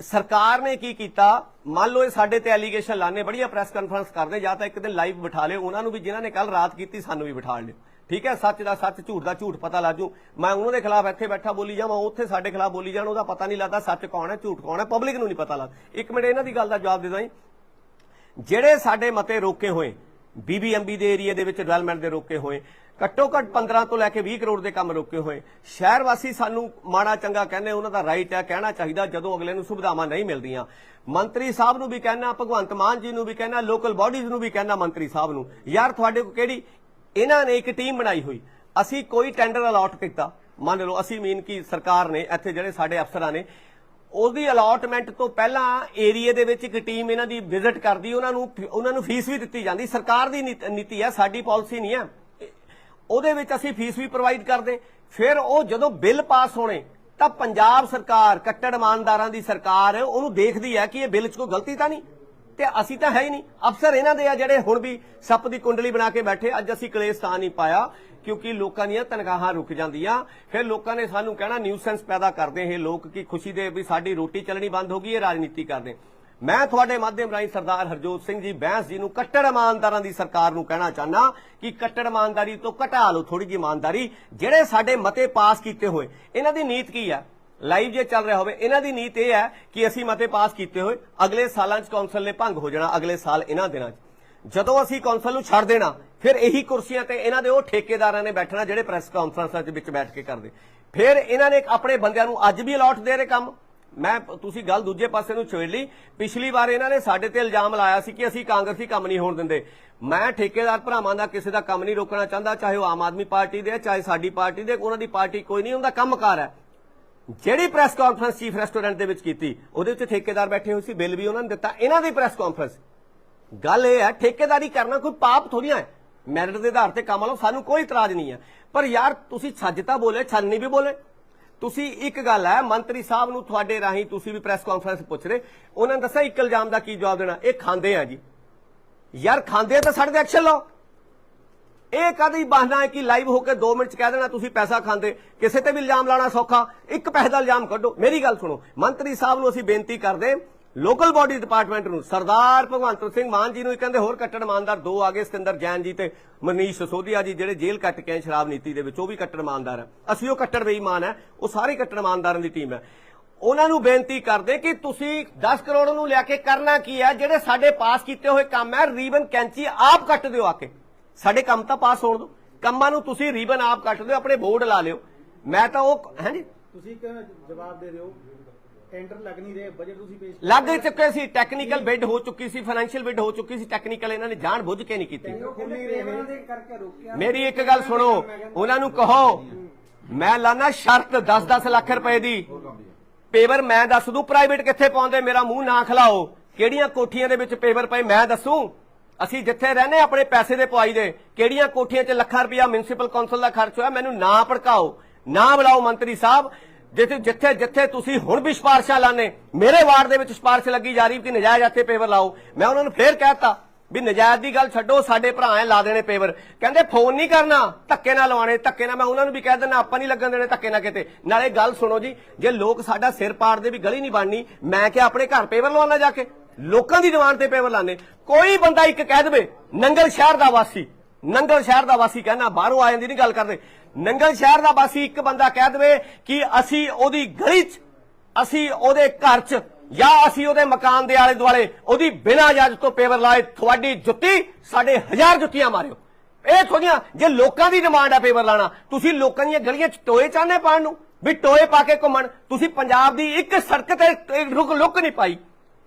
ਸਰਕਾਰ ਨੇ ਕੀ ਕੀਤਾ? ਮੰਨ ਲਓ ਇਹ ਸਾਡੇ ਤੇ ਐਲੀਗੇਸ਼ਨ ਲਾਣੇ ਬੜੀਆ ਪ੍ਰੈਸ ਕਾਨਫਰੰਸ ਕਰਦੇ, ਜਾਂ ਤਾਂ ਇੱਕ ਦਿਨ ਲਾਈਵ ਬਿਠਾ ਲਿਓ, ਉਹਨਾਂ ਨੂੰ ਵੀ ਜਿਨ੍ਹਾਂ ਨੇ ਕੱਲ ਰਾਤ ਕੀਤੀ, ਸਾਨੂੰ ਵੀ ਬਿਠਾ ਲਿਓ। ਠੀਕ ਹੈ, ਸੱਚ ਦਾ ਸੱਚ, ਝੂਠ ਦਾ ਝੂਠ ਪਤਾ ਲੱਜੂ ਮੈਂ ਉਹਨਾਂ ਦੇ ਖਿਲਾਫ ਇੱਥੇ ਬੈਠਾ ਬੋਲੀ ਜਾਵਾਂ, ਉੱਥੇ ਸਾਡੇ ਖਿਲਾਫ ਬੋਲੀ ਜਾਣ, ਉਹਦਾ ਪਤਾ ਨਹੀਂ ਲੱਗਦਾ ਸੱਚ ਕੌਣ ਹੈ, ਝੂਠ ਕੌਣ ਹੈ ਪਬਲਿਕ ਨੂੰ ਨਹੀਂ ਪਤਾ ਲੱਗਦਾ। ਇੱਕ ਮਿੰਟ, ਇਹਨਾਂ ਦੀ ਗੱਲ ਦਾ ਜਵਾਬ ਦੇ ਦਾਂ ਜਿਹੜੇ ਸਾਡੇ ਮਤੇ ਰੋਕੇ ਹੋਏ ਬੀਬੀਐਮਬੀ ਦੇ ਏਰੀਆ ਦੇ ਵਿੱਚ ਡਿਵੈਲਪਮੈਂਟ ਦੇ ਰੋਕੇ ਹੋਏ, ਘੱਟੋ ਘੱਟ 15 ਤੋਂ ਲੈ ਕੇ 20 ਕਰੋੜ ਦੇ ਕੰਮ ਰੋਕੇ ਹੋਏ, ਸ਼ਹਿਰ ਵਾਸੀ ਸਾਨੂੰ ਮਾੜਾ ਚੰਗਾ ਕਹਿੰਦੇ, ਉਹਨਾਂ ਦਾ ਰਾਈਟ ਹੈ ਕਹਿਣਾ ਚਾਹੀਦਾ ਜਦੋਂ ਅਗਲੇ ਨੂੰ ਸੁਵਿਧਾਵਾਂ ਨਹੀਂ ਮਿਲਦੀਆਂ। ਮੰਤਰੀ ਸਾਹਿਬ ਨੂੰ ਵੀ ਕਹਿਣਾ, ਭਗਵੰਤ ਮਾਨ ਜੀ ਨੂੰ ਵੀ ਕਹਿਣਾ ਲੋਕਲ ਬਾਡੀਜ਼ ਨੂੰ ਵੀ ਕਹਿਣਾ ਮੰਤਰੀ ਸਾਹਿਬ ਨੂੰ, ਯਾਰ ਤੁਹਾਡੇ ਕੋਲ ਕਿਹੜੀ, ਇਹਨਾਂ ਨੇ ਇੱਕ ਟੀਮ ਬਣਾਈ ਹੋਈ, ਅਸੀਂ ਕੋਈ ਟੈਂਡਰ ਅਲਾਟ ਕੀਤਾ। ਮੰਨ ਲਓ, ਅਸੀਂ ਮੀਨ ਕੀ ਸਰਕਾਰ ਨੇ, ਇੱਥੇ ਜਿਹੜੇ ਸਾਡੇ ਅਫਸਰਾਂ ਨੇ ਉਹਦੀ ਅਲਾਟਮੈਂਟ ਤੋਂ ਪਹਿਲਾਂ ਏਰੀਆ ਦੇ ਵਿੱਚ ਇੱਕ ਟੀਮ ਇਹਨਾਂ ਦੀ ਵਿਜ਼ਿਟ ਕਰਦੀ, ਉਹਨਾਂ ਨੂੰ ਉਹਨਾਂ ਨੂੰ ਫੀਸ ਵੀ ਦਿੱਤੀ ਜਾਂਦੀ। ਸਰਕਾਰ ਦੀ ਨੀਤੀ ਹੈ, ਸਾਡੀ ਪਾਲਿਸੀ ਨਹੀਂ ਹੈ। ਉਹਦੇ ਵਿੱਚ ਅਸੀਂ ਫੀਸ ਵੀ ਪ੍ਰੋਵਾਈਡ ਕਰਦੇ। ਫਿਰ ਉਹ ਜਦੋਂ ਬਿੱਲ ਪਾਸ ਹੋਣੇ, ਤਾਂ ਪੰਜਾਬ ਸਰਕਾਰ, ਕੱਟੜ ਇਮਾਨਦਾਰਾਂ ਦੀ ਸਰਕਾਰ, ਉਹਨੂੰ ਦੇਖਦੀ ਹੈ ਕਿ ਇਹ ਬਿੱਲ 'ਚ ਕੋਈ ਗਲਤੀ ਤਾਂ ਨਹੀਂ। ਤੇ ਅਸੀਂ ਤਾਂ ਹੈ ਹੀ ਨਹੀਂ। ਅਫਸਰ ਇਹਨਾਂ ਦੇ ਆ ਜਿਹੜੇ ਹੁਣ ਵੀ ਸੱਪ ਦੀ ਕੁੰਡਲੀ ਬਣਾ ਕੇ ਬੈਠੇ। ਅੱਜ ਅਸੀਂ ਕਲੇਸ਼ ਤਾਂ ਨਹੀਂ ਪਾਇਆ। ਕਿਉਂਕਿ ਲੋਕਾਂ ਦੀਆਂ ਤਨਖਾਹਾਂ ਰੁਕ ਜਾਂਦੀਆਂ। ਫਿਰ ਲੋਕਾਂ ਨੇ ਸਾਨੂੰ ਕਹਿਣਾ ਨਿਊਸੈਂਸ ਪੈਦਾ ਕਰਦੇ ਇਹ ਲੋਕ ਕਿ ਖੁਸ਼ੀ ਦੇ ਵੀ ਸਾਡੀ ਰੋਟੀ ਚੱਲਣੀ ਬੰਦ ਹੋ ਗਈ, ਇਹ ਰਾਜਨੀਤੀ ਕਰਦੇ। ਮੈਂ ਤੁਹਾਡੇ ਮਾਧਿਅਮ ਰਾਹੀਂ ਸਰਦਾਰ ਹਰਜੋਤ ਸਿੰਘ ਜੀ ਬੈਂਸ ਜੀ ਨੂੰ ਕੱਟੜ ਇਮਾਨਦਾਰਾਂ ਦੀ ਸਰਕਾਰ ਨੂੰ ਕਹਿਣਾ ਚਾਹਨਾ ਕਿ ਕੱਟੜ ਇਮਾਨਦਾਰੀ ਤੋਂ ਘਟਾ ਲਓ ਥੋੜੀ ਜਿਹੀ ਇਮਾਨਦਾਰੀ। ਜਿਹੜੇ ਸਾਡੇ ਮਤੇ ਪਾਸ ਕੀਤੇ ਹੋਏ, ਇਹਨਾਂ ਦੀ ਨੀਤ ਕੀ ਹੈ? ਲਾਈਵ ਜੇ ਚੱਲ ਰਿਹਾ ਹੋਵੇ, ਇਹਨਾਂ ਦੀ ਨੀਤ ਇਹ ਹੈ ਕਿ ਅਸੀਂ ਮਤੇ ਪਾਸ ਕੀਤੇ ਹੋਏ, ਅਗਲੇ ਸਾਲਾਂ 'ਚ ਕੌਂਸਲ ਨੇ ਭੰਗ ਹੋ ਜਾਣਾ, ਅਗਲੇ ਸਾਲ ਇਹਨਾਂ ਦਿਨਾਂ 'ਚ। ਜਦੋਂ ਅਸੀਂ ਕੌਂਸਲ ਨੂੰ ਛੱਡ ਦੇਣਾ ਫਿਰ ਇਹੀ ਕੁਰਸੀਆਂ ਤੇ ਇਹਨਾਂ ਦੇ ਉਹ ਠੇਕੇਦਾਰਾਂ ਨੇ ਬੈਠਣਾ ਜਿਹੜੇ ਪ੍ਰੈਸ ਕਾਨਫਰੰਸਾਂ 'ਚ ਵਿੱਚ ਬੈਠ ਕੇ ਕਰਦੇ। ਫਿਰ ਇਹਨਾਂ ਨੇ ਆਪਣੇ ਬੰਦਿਆਂ ਨੂੰ ਅੱਜ ਵੀ ਅਲਾਟ ਦੇ ਰਹੇ ਕੰਮ। ਮੈਂ ਤੁਸੀਂ ਗੱਲ ਦੂਜੇ ਪਾਸੇ ਨੂੰ ਛੇੜ ਲਈ। ਪਿਛਲੀ ਵਾਰ ਇਹਨਾਂ ਨੇ ਸਾਡੇ ਤੇ ਇਲਜ਼ਾਮ ਲਾਇਆ ਸੀ ਕਿ ਅਸੀਂ ਕਾਂਗਰਸੀ ਕੰਮ ਨਹੀਂ ਹੋਣ ਦਿੰਦੇ। ਮੈਂ ਠੇਕੇਦਾਰ ਭਰਾਵਾਂ ਦਾ ਕਿਸੇ ਦਾ ਕੰਮ ਨਹੀਂ ਰੋਕਣਾ ਚਾਹੁੰਦਾ ਚਾਹੇ ਉਹ ਆਮ ਆਦਮੀ ਪਾਰਟੀ ਦੇ ਹੈ, ਚਾਹੇ ਸਾਡੀ ਪਾਰਟੀ ਦੇ ਉਹਨਾਂ ਦੀ ਪਾਰਟੀ ਕੋਈ ਨਹੀਂ ਉਹਦਾ ਕੰਮਕਾਰ ਹੈ। ਜਿਹੜੀ ਪ੍ਰੈਸ ਕਾਨਫਰੰਸ ਚੀਫ ਰੈਸਟੋਰੈਂਟ ਦੇ ਵਿੱਚ ਕੀਤੀ ਉਹਦੇ ਵਿੱਚ ਠੇਕੇਦਾਰ ਬੈਠੇ ਹੋਏ ਸੀ ਬਿੱਲ ਵੀ ਉਹਨਾਂ ਨੇ ਦਿੱਤਾ। ਇਹਨਾਂ ਦੀ ਪ੍ਰੈਸ ਕਾਨਫਰੰਸ ਗੱਲ ਇਹ ਹੈ, ਠੇਕੇਦਾਰੀ ਕਰਨਾ ਕੋਈ ਪਾਪ ਥੋੜੀਆਂ ਹੈ। ਮੈਰਿਟ ਦੇ ਆਧਾਰ ਤੇ ਕੰਮ ਲਓ ਸਾਨੂੰ ਕੋਈ ਇਤਰਾਜ਼ ਨਹੀਂ ਹੈ। ਪਰ ਯਾਰ, ਤੁਸੀਂ ਛੱਜਤਾ ਬੋਲੇ ਛੰਨੀ ਵੀ ਬੋਲੇ। ਤੁਸੀਂ ਇੱਕ ਗੱਲ ਹੈ, ਮੰਤਰੀ ਸਾਹਿਬ ਨੂੰ ਤੁਹਾਡੇ ਰਾਹੀਂ ਤੁਸੀਂ ਵੀ ਪ੍ਰੈਸ ਕਾਨਫਰੰਸ ਪੁੱਛ ਰਹੇ। ਉਹਨਾਂ ਨੇ ਦੱਸਿਆ, ਇੱਕ ਇਲਜ਼ਾਮ ਦਾ ਕੀ ਜਵਾਬ ਦੇਣਾ? ਇਹ ਖਾਂਦੇ ਆ ਜੀ। ਯਾਰ, ਖਾਂਦੇ ਆ ਤਾਂ ਸਾਡੇ ਤੇ ਐਕਸ਼ਨ ਲਓ। ਇਹ ਕਦੀ ਬਹਾਨਾ ਹੈ ਕਿ ਲਾਈਵ ਹੋ ਕੇ 2 ਮਿੰਟ ਚ ਕਹਿ ਦੇਣਾ, ਤੁਸੀਂ ਪੈਸਾ ਖਾਂਦੇ। ਕਿਸੇ ਤੇ ਵੀ ਇਲਜ਼ਾਮ ਲਾਣਾ ਸੌਖਾ। ਇੱਕ ਪੈਸੇ ਦਾ ਇਲਜ਼ਾਮ ਕੱਢੋ। ਮੇਰੀ ਗੱਲ ਸੁਣੋ। ਮੰਤਰੀ ਸਾਹਿਬ ਨੂੰ ਅਸੀਂ ਬੇਨਤੀ ਕਰਦੇ ਲੋਕਲ ਬਾਡੀ ਡਿਪਾਰਟਮੈਂਟ ਨੂੰ ਸਰਦਾਰ ਭਗਵੰਤ ਸਿੰਘ ਮਾਨ ਜੀ ਨੂੰ ਕਹਿੰਦੇ ਹੋਰ ਕੱਟੜ ਇਮਾਨਦਾਰ ਦੋ ਆ ਗਏ, ਸਤਿੰਦਰ ਜੈਨ ਜੀ ਤੇ ਮਨੀਸ਼ ਸਸੋਦੀਆ ਜੀ, ਜਿਹੜੇ ਜੇਲ੍ਹ ਕੱਟ ਕੇ ਸ਼ਰਾਬ ਨੀਤੀ ਦੇ ਵਿੱਚ, ਉਹ ਵੀ ਕੱਟੜ ਇਮਾਨਦਾਰ ਹੈ ਅਸੀਂ ਉਹ ਕੱਟੜ ਬੇਈਮਾਨ ਹੈ ਉਹ ਸਾਰੇ ਕੱਟੜ ਇਮਾਨਦਾਰਾਂ ਦੀ ਟੀਮ ਹੈ ਉਹਨਾਂ ਨੂੰ ਬੇਨਤੀ ਕਰਦੇ ਕਿ ਤੁਸੀਂ 10 ਕਰੋੜ ਨੂੰ ਲੈ ਕੇ ਕਰਨਾ ਕੀ ਹੈ ਜਿਹੜੇ ਸਾਡੇ ਪਾਸ ਕੀਤੇ ਹੋਏ ਕੰਮ ਹੈ ਰੀਬਨ ਕੈਂਚੀ ਆਪ ਕੱਟ ਦਿਓ ਆ ਕੇ। ਸਾਡੇ ਕੰਮ ਤਾਂ ਪਾਸ ਹੋਣ ਦਿਓ। ਕੰਮਾਂ ਨੂੰ ਤੁਸੀਂ ਰੀਬਨ ਆਪ ਕੱਟ ਦਿਓ, ਆਪਣੇ ਬੋਰਡ ਲਾ ਲਿਓ। ਮੈਂ ਤਾਂ ਉਹ ਹਾਂਜੀ ਤੁਸੀਂ ਜਵਾਬ ਦੇ ਦਿਓ। ਟੈਂਡਰ ਲੱਗ ਨਹੀਂ ਰਹੇ ਬਜਟ ਤੁਸੀਂ ਪੇਸ਼ ਲੱਗ ਚੁੱਕੇ ਸੀ ਟੈਕਨੀਕਲ ਬਿਡ ਹੋ ਚੁੱਕੀ ਸੀ ਫਾਈਨੈਂਸ਼ੀਅਲ ਬਿਡ ਹੋ ਚੁੱਕੀ ਸੀ ਟੈਕਨੀਕਲ ਇਹਨਾਂ ਨੇ ਜਾਣ ਬੁੱਝ ਕੇ ਨਹੀਂ ਕੀਤੀ। ਮੇਰੀ ਇੱਕ ਗੱਲ ਸੁਣੋ ਉਹਨਾਂ ਨੂੰ ਕਹੋ ਮੈਂ ਲਾਣਾ ਸ਼ਰਤ 10-10 ਲੱਖ ਰੁਪਏ ਦੀ। ਪੇਪਰ ਮੈਂ ਦੱਸ ਦੂੰ ਪ੍ਰਾਈਵੇਟ ਕਿੱਥੇ ਪਾਉਂਦੇ? ਮੇਰਾ ਮੂੰਹ ਨਾ ਖਲਾਓ। ਕਿਹੜੀਆਂ ਕੋਠੀਆਂ ਦੇ ਵਿੱਚ ਪੇਪਰ ਪਏ ਮੈਂ ਦੱਸੂ? ਅਸੀਂ ਜਿੱਥੇ ਰਹਨੇ ਆਪਣੇ ਪੈਸੇ ਦੇ ਪਵਾਈ ਦੇ। ਕਿਹੜੀਆਂ ਕੋਠੀਆਂ 'ਚ ਲੱਖਾਂ ਰੁਪਇਆ ਮਿਊਨਿਸਪਲ ਕੌਂਸਲ ਦਾ ਖਰਚ ਹੋਇਆ ਮੈਨੂੰ ਨਾ ਭੜਕਾਓ। ਨਾ ਬੁਲਾਓ ਮੰਤਰੀ ਸਾਹਿਬ। ਜਿੱਥੇ ਜਿੱਥੇ ਜਿੱਥੇ ਤੁਸੀਂ ਹੁਣ ਵੀ ਸਿਫਾਰਸ਼ਾਂ ਲਾਣੇ ਮੇਰੇ ਵਾਰਡ ਦੇ ਵਿੱਚ ਸਿਫਾਰਸ਼ ਲੱਗੀ ਜਾ ਰਹੀ ਕਿ ਨਜਾਇਜ਼ ਇੱਥੇ ਪੇਪਰ ਲਾਓ। ਮੈਂ ਉਹਨਾਂ ਨੂੰ ਫੇਰ ਕਹਿਤਾ ਵੀ ਨਜਾਇਜ਼ ਦੀ ਗੱਲ ਛੱਡੋ, ਸਾਡੇ ਭਰਾ ਐ ਲਾ ਦੇਣੇ ਪੇਪਰ। ਕਹਿੰਦੇ, ਫੋਨ ਨਹੀਂ ਕਰਨਾ, ਧੱਕੇ ਨਾਲ ਲਵਾਣੇ ਧੱਕੇ ਨਾਲ। ਮੈਂ ਉਹਨਾਂ ਨੂੰ ਵੀ ਕਹਿ ਦਿੰਦਾ, ਆਪਾਂ ਨਹੀਂ ਲੱਗਣ ਦੇਣੇ ਧੱਕੇ ਨਾਲ ਕਿਤੇ। ਨਾਲੇ ਗੱਲ ਸੁਣੋ ਜੀ, ਜੇ ਲੋਕ ਸਾਡਾ ਸਿਰ ਪਾੜਦੇ ਵੀ ਗਲੀ ਨਹੀਂ ਬਣਨੀ, ਮੈਂ ਕਿ ਆਪਣੇ ਘਰ ਪੇਪਰ ਲਵਾਉਣਾ ਜਾ ਕੇ। ਲੋਕਾਂ ਦੀ ਦੀਵਾਨ ਤੇ ਪੇਪਰ ਲਾਣੇ ਕੋਈ ਬੰਦਾ ਇੱਕ ਕਹਿ ਦੇਵੇ, ਨੰਗਲ ਸ਼ਹਿਰ ਦਾ ਵਾਸੀ, ਨੰਗਲ ਸ਼ਹਿਰ ਦਾ ਵਾਸੀ ਕਹਿਣਾ ਬਾਹਰੋਂ ਆ ਜਾਂਦੀ ਨਹੀਂ ਗੱਲ ਕਰਦੇ। ਨੰਗਲ ਸ਼ਹਿਰ ਦਾ ਵਾਸੀ ਇੱਕ ਬੰਦਾ ਕਹਿ ਦੇਵੇ ਕਿ ਅਸੀਂ ਉਹਦੀ ਗਲੀ 'ਚ, ਅਸੀਂ ਉਹਦੇ ਘਰ 'ਚ ਜਾਂ ਅਸੀਂ ਉਹਦੇ ਮਕਾਨ ਦੇ ਆਲੇ ਦੁਆਲੇ ਉਹਦੀ ਬਿਨਾਂ ਇਜਾਜ਼ਤ ਤੋਂ ਪੇਪਰ ਲਾਏ ਤੁਹਾਡੀ ਜੁੱਤੀ, ਸਾਡੇ ਹਜ਼ਾਰ ਜੁੱਤੀਆਂ ਮਾਰਿਓ। ਇਹ ਥੋੜੀਆਂ ਜੇ ਲੋਕਾਂ ਦੀ ਡਿਮਾਂਡ ਆ ਪੇਪਰ ਲਾਣਾ, ਤੁਸੀਂ ਲੋਕਾਂ ਦੀਆਂ ਗਲੀਆਂ 'ਚ ਟੋਏ ਚਾਹਨੇ ਪਾਣ ਨੂੰ? ਵੀ ਟੋਏ ਪਾ ਕੇ ਘੁੰਮਣ, ਤੁਸੀਂ ਪੰਜਾਬ ਦੀ ਇੱਕ ਸੜਕ ਤੇ ਰੁਕ ਲੁੱਕ ਨਹੀਂ ਪਾਈ।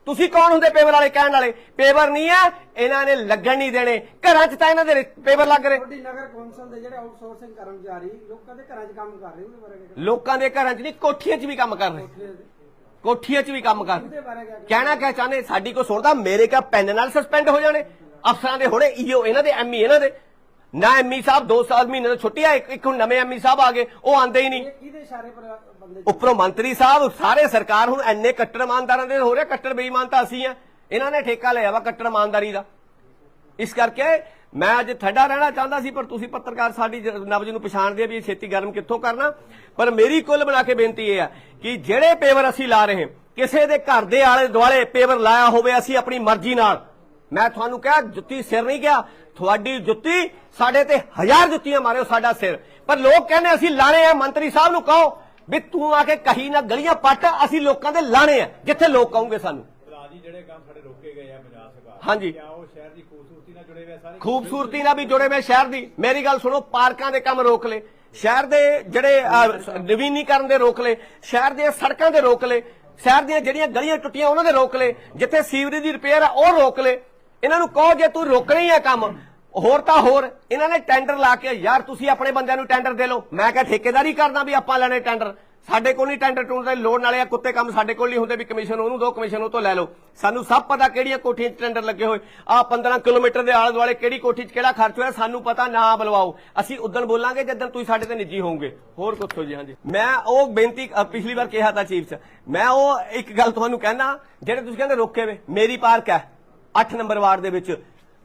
ਤੁਸੀਂ ਕੌਣ ਹੁੰਦੇ ਪੇਪਰ ਵਾਲੇ ਕਹਿਣ ਵਾਲੇ? ਪੇਪਰ ਨਹੀਂ ਆ ਇਹਨਾਂ ਨੇ ਲੱਗਣ ਨਹੀਂ ਦੇਣੇ। ਘਰਾਂ 'ਚ ਤਾਂ ਇਹਨਾਂ ਦੇ ਪੇਪਰ ਲੱਗ ਰਹੇ। ਤੁਹਾਡੀ ਨਗਰ ਕੌਂਸਲ ਦੇ ਜਿਹੜੇ ਆਊਟਸੋਰਸਿੰਗ ਕਰਮਚਾਰੀ ਲੋਕਾਂ ਦੇ ਘਰਾਂ 'ਚ ਕੰਮ ਕਰ ਰਹੇ ਉਹਦੇ ਬਾਰੇ ਕਿਹਾ ਲੋਕਾਂ ਦੇ ਘਰਾਂ 'ਚ ਨਹੀਂ ਕੋਠੀਆਂ 'ਚ ਵੀ ਕੰਮ ਕਰ ਰਹੇ। ਕੋਠੀਆਂ 'ਚ। ਵੀ ਕੰਮ ਕਰ ਰਹੇ। ਕਿਹਾ ਕਹਿਣਾ ਕਿਆ ਚਾਹਨੇ ਸਾਡੀ ਕੋ ਸੁਣਦਾ ਮੇਰੇ ਕਾ ਪੈਨ ਨਾਲ ਸਸਪੈਂਡ ਹੋ ਜਾਣੇ। ਅਫਸਰਾਂ ਦੇ ਹੋਣੇ ਈਓ ਇਹਨਾਂ ਦੇ ਐਮਈ ਇਹਨਾਂ ਦੇ। ਨਾ ਐਮਈ ਸਾਹਿਬ 2 ਸਾਲ ਮਹੀਨੇ ਤੋਂ ਛੁੱਟੀ ਆ ਇੱਕ ਇੱਕ ਹੁਣ ਨਵੇਂ ਐਮਈ ਸਾਹਿਬ ਆ ਗਏ ਉਹ ਆਂਦੇ ਹੀ ਨਹੀਂ। ਇਹ ਕਿਹਦੇ ਇਸ਼ਾਰੇ ਪਰ ਬੰਦੇ ਉੱਪਰੋਂ ਮੰਤਰੀ ਸਾਹਿਬ ਸਾਰੇ ਸਰਕਾਰ ਹੁਣ ਐਨੇ ਕੱਟੜ ਇਮਾਨਦਾਰਾਂ ਦੇ ਹੋ ਰਿਹਾ ਕੱਟੜ ਬੇਈਮਾਨ ਤਾਂ ਅਸੀਂ ਆ। ਇਹਨਾਂ ਨੇ ਠੇਕਾ ਲਿਆ ਵਾ ਕੱਟੜ ਇਮਾਨਦਾਰੀ ਦਾ। ਇਸ ਕਰਕੇ ਮੈਂ ਅੱਜ ਠੰਡਾ ਰਹਿਣਾ ਚਾਹੁੰਦਾ ਸੀ ਪਰ ਤੁਸੀਂ ਪੱਤਰਕਾਰ ਸਾਡੀ ਜ- ਨਬਜ ਨੂੰ ਪਛਾਣਦੇ ਆ ਵੀ ਇਹ ਛੇਤੀ ਗਰਮ ਕਿੱਥੋਂ ਕਰਨਾ। ਪਰ ਮੇਰੀ ਕੁੱਲ ਬਣਾ ਕੇ ਬੇਨਤੀ ਇਹ ਆ ਕਿ ਜਿਹੜੇ ਪੇਪਰ ਅਸੀਂ ਲਾ ਰਹੇ ਕਿਸੇ ਦੇ ਘਰ ਦੇ ਆਲੇ ਦੁਆਲੇ ਪੇਪਰ ਲਾਇਆ ਹੋਵੇ ਅਸੀਂ ਆਪਣੀ ਮਰਜ਼ੀ ਨਾਲ। ਮੈਂ ਤੁਹਾਨੂੰ ਕਿਹਾ ਜੁੱਤੀ ਸਿਰ ਨਹੀਂ ਕਿਹਾ ਤੁਹਾਡੀ ਜੁੱਤੀ ਸਾਡੇ ਤੇ ਹਜ਼ਾਰ ਜੁੱਤੀਆਂ ਮਾਰਿਓ ਸਾਡਾ ਸਿਰ। ਪਰ ਲੋਕ ਕਹਿੰਦੇ ਅਸੀਂ ਲਾਣੇ ਆ ਮੰਤਰੀ ਸਾਹਿਬ ਨੂੰ ਕਹੋ ਵੀ ਤੂੰ ਆ ਕੇ ਕਹੀ ਨਾ ਗਲੀਆਂ ਪੱਟ ਅਸੀਂ ਲੋਕਾਂ ਦੇ ਲਾਣੇ ਆ ਜਿੱਥੇ ਲੋਕ ਕਹੋਗੇ ਸਾਨੂੰ। ਜੀ ਜਿਹੜੇ ਕੰਮ ਸਾਡੇ ਰੋਕੇ ਗਏ ਆ ਪੰਜਾਬ ਸਰਕਾਰ ਹਾਂਜੀ। ਕਿਆ ਉਹ ਸ਼ਹਿਰ ਦੀ ਖੂਬਸੂਰਤੀ ਨਾਲ ਜੁੜੇ ਹੋਏ ਆ ਸਾਰੇ। ਖੂਬਸੂਰਤੀ ਨਾਲ ਵੀ ਜੁੜੇ ਹੋਏ ਸ਼ਹਿਰ ਦੀ। ਮੇਰੀ ਗੱਲ ਸੁਣੋ ਪਾਰਕਾਂ ਦੇ ਕੰਮ ਰੋਕ ਲਏ। ਸ਼ਹਿਰ ਦੇ ਜਿਹੜੇ ਨਵੀਨੀਕਰਨ ਦੇ ਰੋਕ ਲਏ। ਸ਼ਹਿਰ ਦੀਆਂ ਸੜਕਾਂ ਦੇ ਰੋਕ ਲਏ। ਸ਼ਹਿਰ ਦੀਆਂ ਜਿਹੜੀਆਂ ਗਲੀਆਂ ਟੁੱਟੀਆਂ ਉਹਨਾਂ ਦੇ ਰੋਕ ਲਏ। ਜਿੱਥੇ ਸੀਵਰੇਜ ਦੀ ਰਿਪੇਅਰ ਆ ਉਹ ਰੋਕ ਲਏ। ਇਹਨਾਂ ਨੂੰ ਕਹੋ ਜੇ ਤੂੰ ਰੋਕਣਾ ਹੀ ਆ ਕੰਮ ਹੋਰ ਤਾਂ ਹੋਰ, ਇਹਨਾਂ ਨੇ ਟੈਂਡਰ ਲਾ ਕੇ, ਯਾਰ, ਤੁਸੀਂ ਆਪਣੇ ਬੰਦਿਆਂ ਨੂੰ ਟੈਂਡਰ ਦੇ ਲਓ। ਮੈਂ ਕਿਹਾ, ਠੇਕੇਦਾਰੀ ਕਰਦਾ ਵੀ ਆਪਾਂ ਲੈਣੇ ਟੈਂਡਰ ਸਾਡੇ ਕੋਲ ਨਹੀਂ ਟੈਂਡਰ ਟੂਣ ਦੇ, ਲੋੜ ਨਾਲੇ ਆ ਕੁੱਤੇ ਕੰਮ ਸਾਡੇ ਕੋਲ ਨਹੀਂ ਹੁੰਦੇ, ਵੀ ਕਮਿਸ਼ਨ ਉਹਨੂੰ ਦੋ ਕਮਿਸ਼ਨ ਉਹ ਤੋਂ ਲੈ ਲਓ। ਸਾਨੂੰ ਸਭ ਪਤਾ ਕਿਹੜੀਆਂ ਕੋਠੀਆਂ 'ਚ ਟੈਂਡਰ ਲੱਗੇ ਹੋਏ। ਆ 15 ਕਿਲੋਮੀਟਰ ਦੇ ਆਲੇ ਦੁਆਲੇ ਕਿਹੜੀ ਕੋਠੀ 'ਚ ਕਿਹੜਾ ਖਰਚ ਹੋਇਆ, ਸਾਨੂੰ ਪਤਾ, ਨਾ ਬੁਲਵਾਓ। ਅਸੀਂ ਉਦੋਂ ਬੋਲਾਂਗੇ ਜਦੋਂ ਤੁਸੀਂ ਸਾਡੇ ਤੇ ਨਿੱਜੀ ਹੋਵੋਗੇ। ਹੋਰ ਕੁੱਥੋਂ ਜੀ, ਹਾਂਜੀ। ਮੈਂ ਉਹ ਬੇਨਤੀ ਪਿਛਲੀ ਵਾਰ ਕਿਹਾ ਤਾਂ ਚੀਫ 'ਚ। ਮੈਂ ਉਹ ਇੱਕ ਗੱਲ ਤੁਹਾਨੂੰ ਕਹਿਣਾ, ਜਿਹੜੇ ਤੁਸੀਂ ਕਹਿੰਦੇ ਰੋਕੇ ਵੇ ਮੇਰੀ ਪਾਰਕ ਹੈ 8 ਨੰਬਰ ਵਾਰਡ ਦੇ ਵਿੱਚ।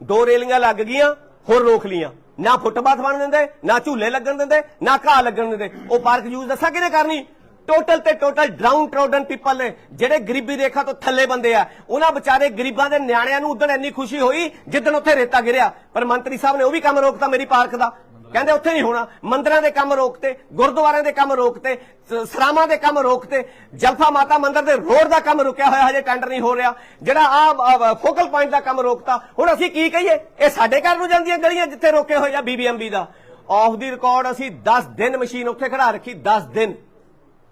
ਦੋ ਰੇਲਿੰਗਾਂ ਲੱਗ ਗਈਆਂ, ਹੋਰ ਰੋਕ ਲੀਆਂ ਨਾ ਫੁੱਟਪਾਥ ਬਣ ਦਿੰਦੇ, ਨਾ ਝੂਲੇ ਲੱਗਣ ਦਿੰਦੇ, ਨਾ ਘਾਹ ਲੱਗਣ ਦਿੰਦੇ। ਉਹ ਪਾਰਕ ਯੂਜ਼ ਦੱਸਾਂ ਕਿਹਨੇ ਕਰਨੀ? ਟੋਟਲ ਤੇ ਟੋਟਲ ਡਰਾਊਨ ਟ੍ਰੋਡਨ ਪੀਪਲ ਨੇ, ਜਿਹੜੇ ਗਰੀਬੀ ਰੇਖਾ ਤੋਂ ਥੱਲੇ ਬੰਦੇ ਆ। ਉਹਨਾਂ ਵਿਚਾਰੇ ਗਰੀਬਾਂ ਦੇ ਨਿਆਣਿਆਂ ਨੂੰ ਉਦੋਂ ਇੰਨੀ ਖੁਸ਼ੀ ਹੋਈ, ਜਿੱਦਣ ਉੱਥੇ ਰੇਤਾ ਗਿਰਿਆ। ਪਰ ਮੰਤਰੀ ਸਾਹਿਬ ਨੇ ਉਹ ਵੀ ਕੰਮ ਰੋਕਤਾ ਮੇਰੀ ਪਾਰਕ ਦਾ। ਕਹਿੰਦੇ ਉੱਥੇ ਨਹੀਂ ਹੋਣਾ। ਮੰਦਰਾਂ ਦੇ ਕੰਮ ਰੋਕਤੇ, ਗੁਰਦੁਆਰਿਆਂ ਦੇ ਕੰਮ ਰੋਕਤੇ, ਸ- ਸਰਾਵਾਂ ਦੇ ਕੰਮ ਰੋਕਤੇ। ਜਲਫਾ ਮਾਤਾ ਮੰਦਿਰ ਦੇ ਰੋਡ ਦਾ ਕੰਮ ਰੁਕਿਆ ਹੋਇਆ, ਹਜੇ ਟੈਂਡਰ ਨਹੀਂ ਹੋ ਰਿਹਾ। ਜਿਹੜਾ ਆ ਫੋਕਲ ਪੁਆਇੰਟ ਦਾ ਕੰਮ ਰੋਕਤਾ। ਹੁਣ ਅਸੀਂ ਕੀ ਕਹੀਏ? ਇਹ ਸਾਡੇ ਘਰ ਨੂੰ ਜਾਂਦੀਆਂ ਗਲੀਆਂ ਜਿੱਥੇ ਰੋਕੇ ਹੋਏ ਆ ਬੀਬੀਐਮਬੀ ਦਾ। ਆਫ ਦੀ ਰਿਕਾਰਡ ਅਸੀਂ 10 ਦਿਨ ਮਸ਼ੀਨ ਉੱਥੇ ਖੜਾ ਰੱਖੀ 10 ਦਿਨ।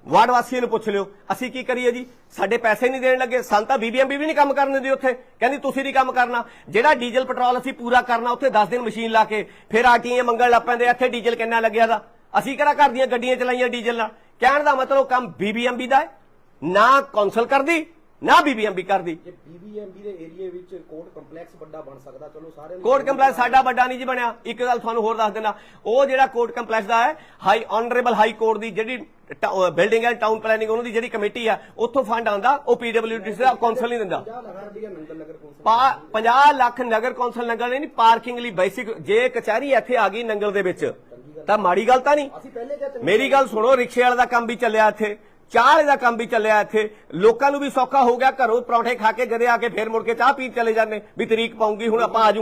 ਵਾਰਡ ਵਾਸੀਆਂ ਨੂੰ ਪੁੱਛ ਲਿਓ। ਅਸੀਂ ਕੀ ਕਰੀਏ ਜੀ? ਸਾਡੇ ਪੈਸੇ ਨਹੀਂ ਦੇਣ ਲੱਗੇ। ਸਾਨੂੰ ਤਾਂ ਬੀਬੀਐਮਬੀ ਵੀ ਨਹੀਂ ਕੰਮ ਕਰਨ ਦਿੰਦੀ ਉੱਥੇ। ਕਹਿੰਦੀ, ਤੁਸੀਂ ਨਹੀਂ ਕੰਮ ਕਰਨਾ। ਜਿਹੜਾ ਡੀਜ਼ਲ ਪੈਟਰੋਲ ਅਸੀਂ ਪੂਰਾ ਕਰਨਾ, ਉੱਥੇ 10 ਦਿਨ ਮਸ਼ੀਨ ਲਾ ਕੇ ਫਿਰ ਆਰਟੀਏ ਮੰਗਣ ਲੱਗ ਪੈਂਦੇ ਇੱਥੇ ਡੀਜ਼ਲ ਕਿੰਨਾ ਲੱਗਿਆ ਦਾ? ਅਸੀਂ ਕਿਹੜਾ ਘਰ ਦੀਆਂ ਗੱਡੀਆਂ ਚਲਾਈਆਂ ਡੀਜ਼ਲ ਨਾਲ? ਕਹਿਣ ਦਾ ਮਤਲਬ ਕੰਮ ਬੀਬੀਐਮਬੀ ਦਾ ਹੈ। ਨਾ ਕੌਂਸਲ ਕਰਦੀ ਨਾ ਬੀਬੀਐਮਬੀ ਕਰਦੀ। ਜੇ ਬੀਬੀਐਮਬੀ ਦੇ ਏਰੀਆ ਵਿੱਚ ਕੋਰਟ ਕੰਪਲੈਕਸ ਵੱਡਾ ਬਣ ਸਕਦਾ ਚਲੋ ਸਾਰੇ ਕੋਰਟ ਕੰਪਲੈਕਸ ਸਾਡਾ ਵੱਡਾ ਨਹੀਂ ਜੀ ਬਣਿਆ। ਇੱਕ ਗੱਲ ਤੁਹਾਨੂੰ ਹੋਰ ਦੱਸ ਦੇਣਾ ਉਹ ਜਿਹੜਾ ਕੋਰਟ ਕੰਪਲੈਕਸ ਦਾ ਹੈ ਹਾਈ ਆਨਰੇਬਲ ਹਾਈ ਕੋਰਟ ਦੀ ਜਿਹੜੀ ਬਿਲਡਿੰਗ ਐਂਡ ਟਾਊਨ ਪਲੈਨਿੰਗ ਉਹਨਾਂ ਦੀ ਜਿਹੜੀ ਕਮੇਟੀ ਆ ਉੱਥੋਂ ਫੰਡ ਆਉਂਦਾ ਉਹ ਪੀਡਬਲਯੂਡੀ ਦਾ ਕੌਂਸਲ ਨਹੀਂ ਦਿੰਦਾ। 50 ਲੱਖ ਨਗਰ ਕੌਂਸਲ ਪਾ- 50 ਲੱਖ ਨਗਰ ਨਹੀਂ ਪਾਰਕਿੰਗ ਲਈ ਬੇਸਿਕ ਜੇ ਕਚਹਿਰੀ ਇੱਥੇ ਆ ਗਈ ਨੰਗਲ ਦੇ ਵਿੱਚ ਤਾਂ ਮਾੜੀ ਗੱਲ ਤਾਂ ਨਹੀਂ। ਮੇਰੀ ਗੱਲ ਸੁਣੋ ਰਿਕਸ਼ੇ ਵਾਲੇ ਦਾ ਕੰਮ ਵੀ ਚੱਲਿਆ ਇੱਥੇ। ਚਾਹ ਵਾਲੇ ਦਾ ਕੰਮ ਵੀ ਚੱਲਿਆ ਇੱਥੇ। ਲੋਕਾਂ ਨੂੰ ਵੀ ਸੌਖਾ ਹੋ ਗਿਆ ਘਰੋਂ ਪਰੌਂਠੇ ਖਾ ਕੇ ਜਦੇ ਆ ਕੇ ਫੇਰ ਮੁੜ ਕੇ ਚਾਹ ਪੀਣ ਚਲੇ ਜਾਂਦੇ। ਵੀ ਤਰੀਕ ਪਾਉਂਗੀ ਹੁਣ ਆਪਾਂ ਆ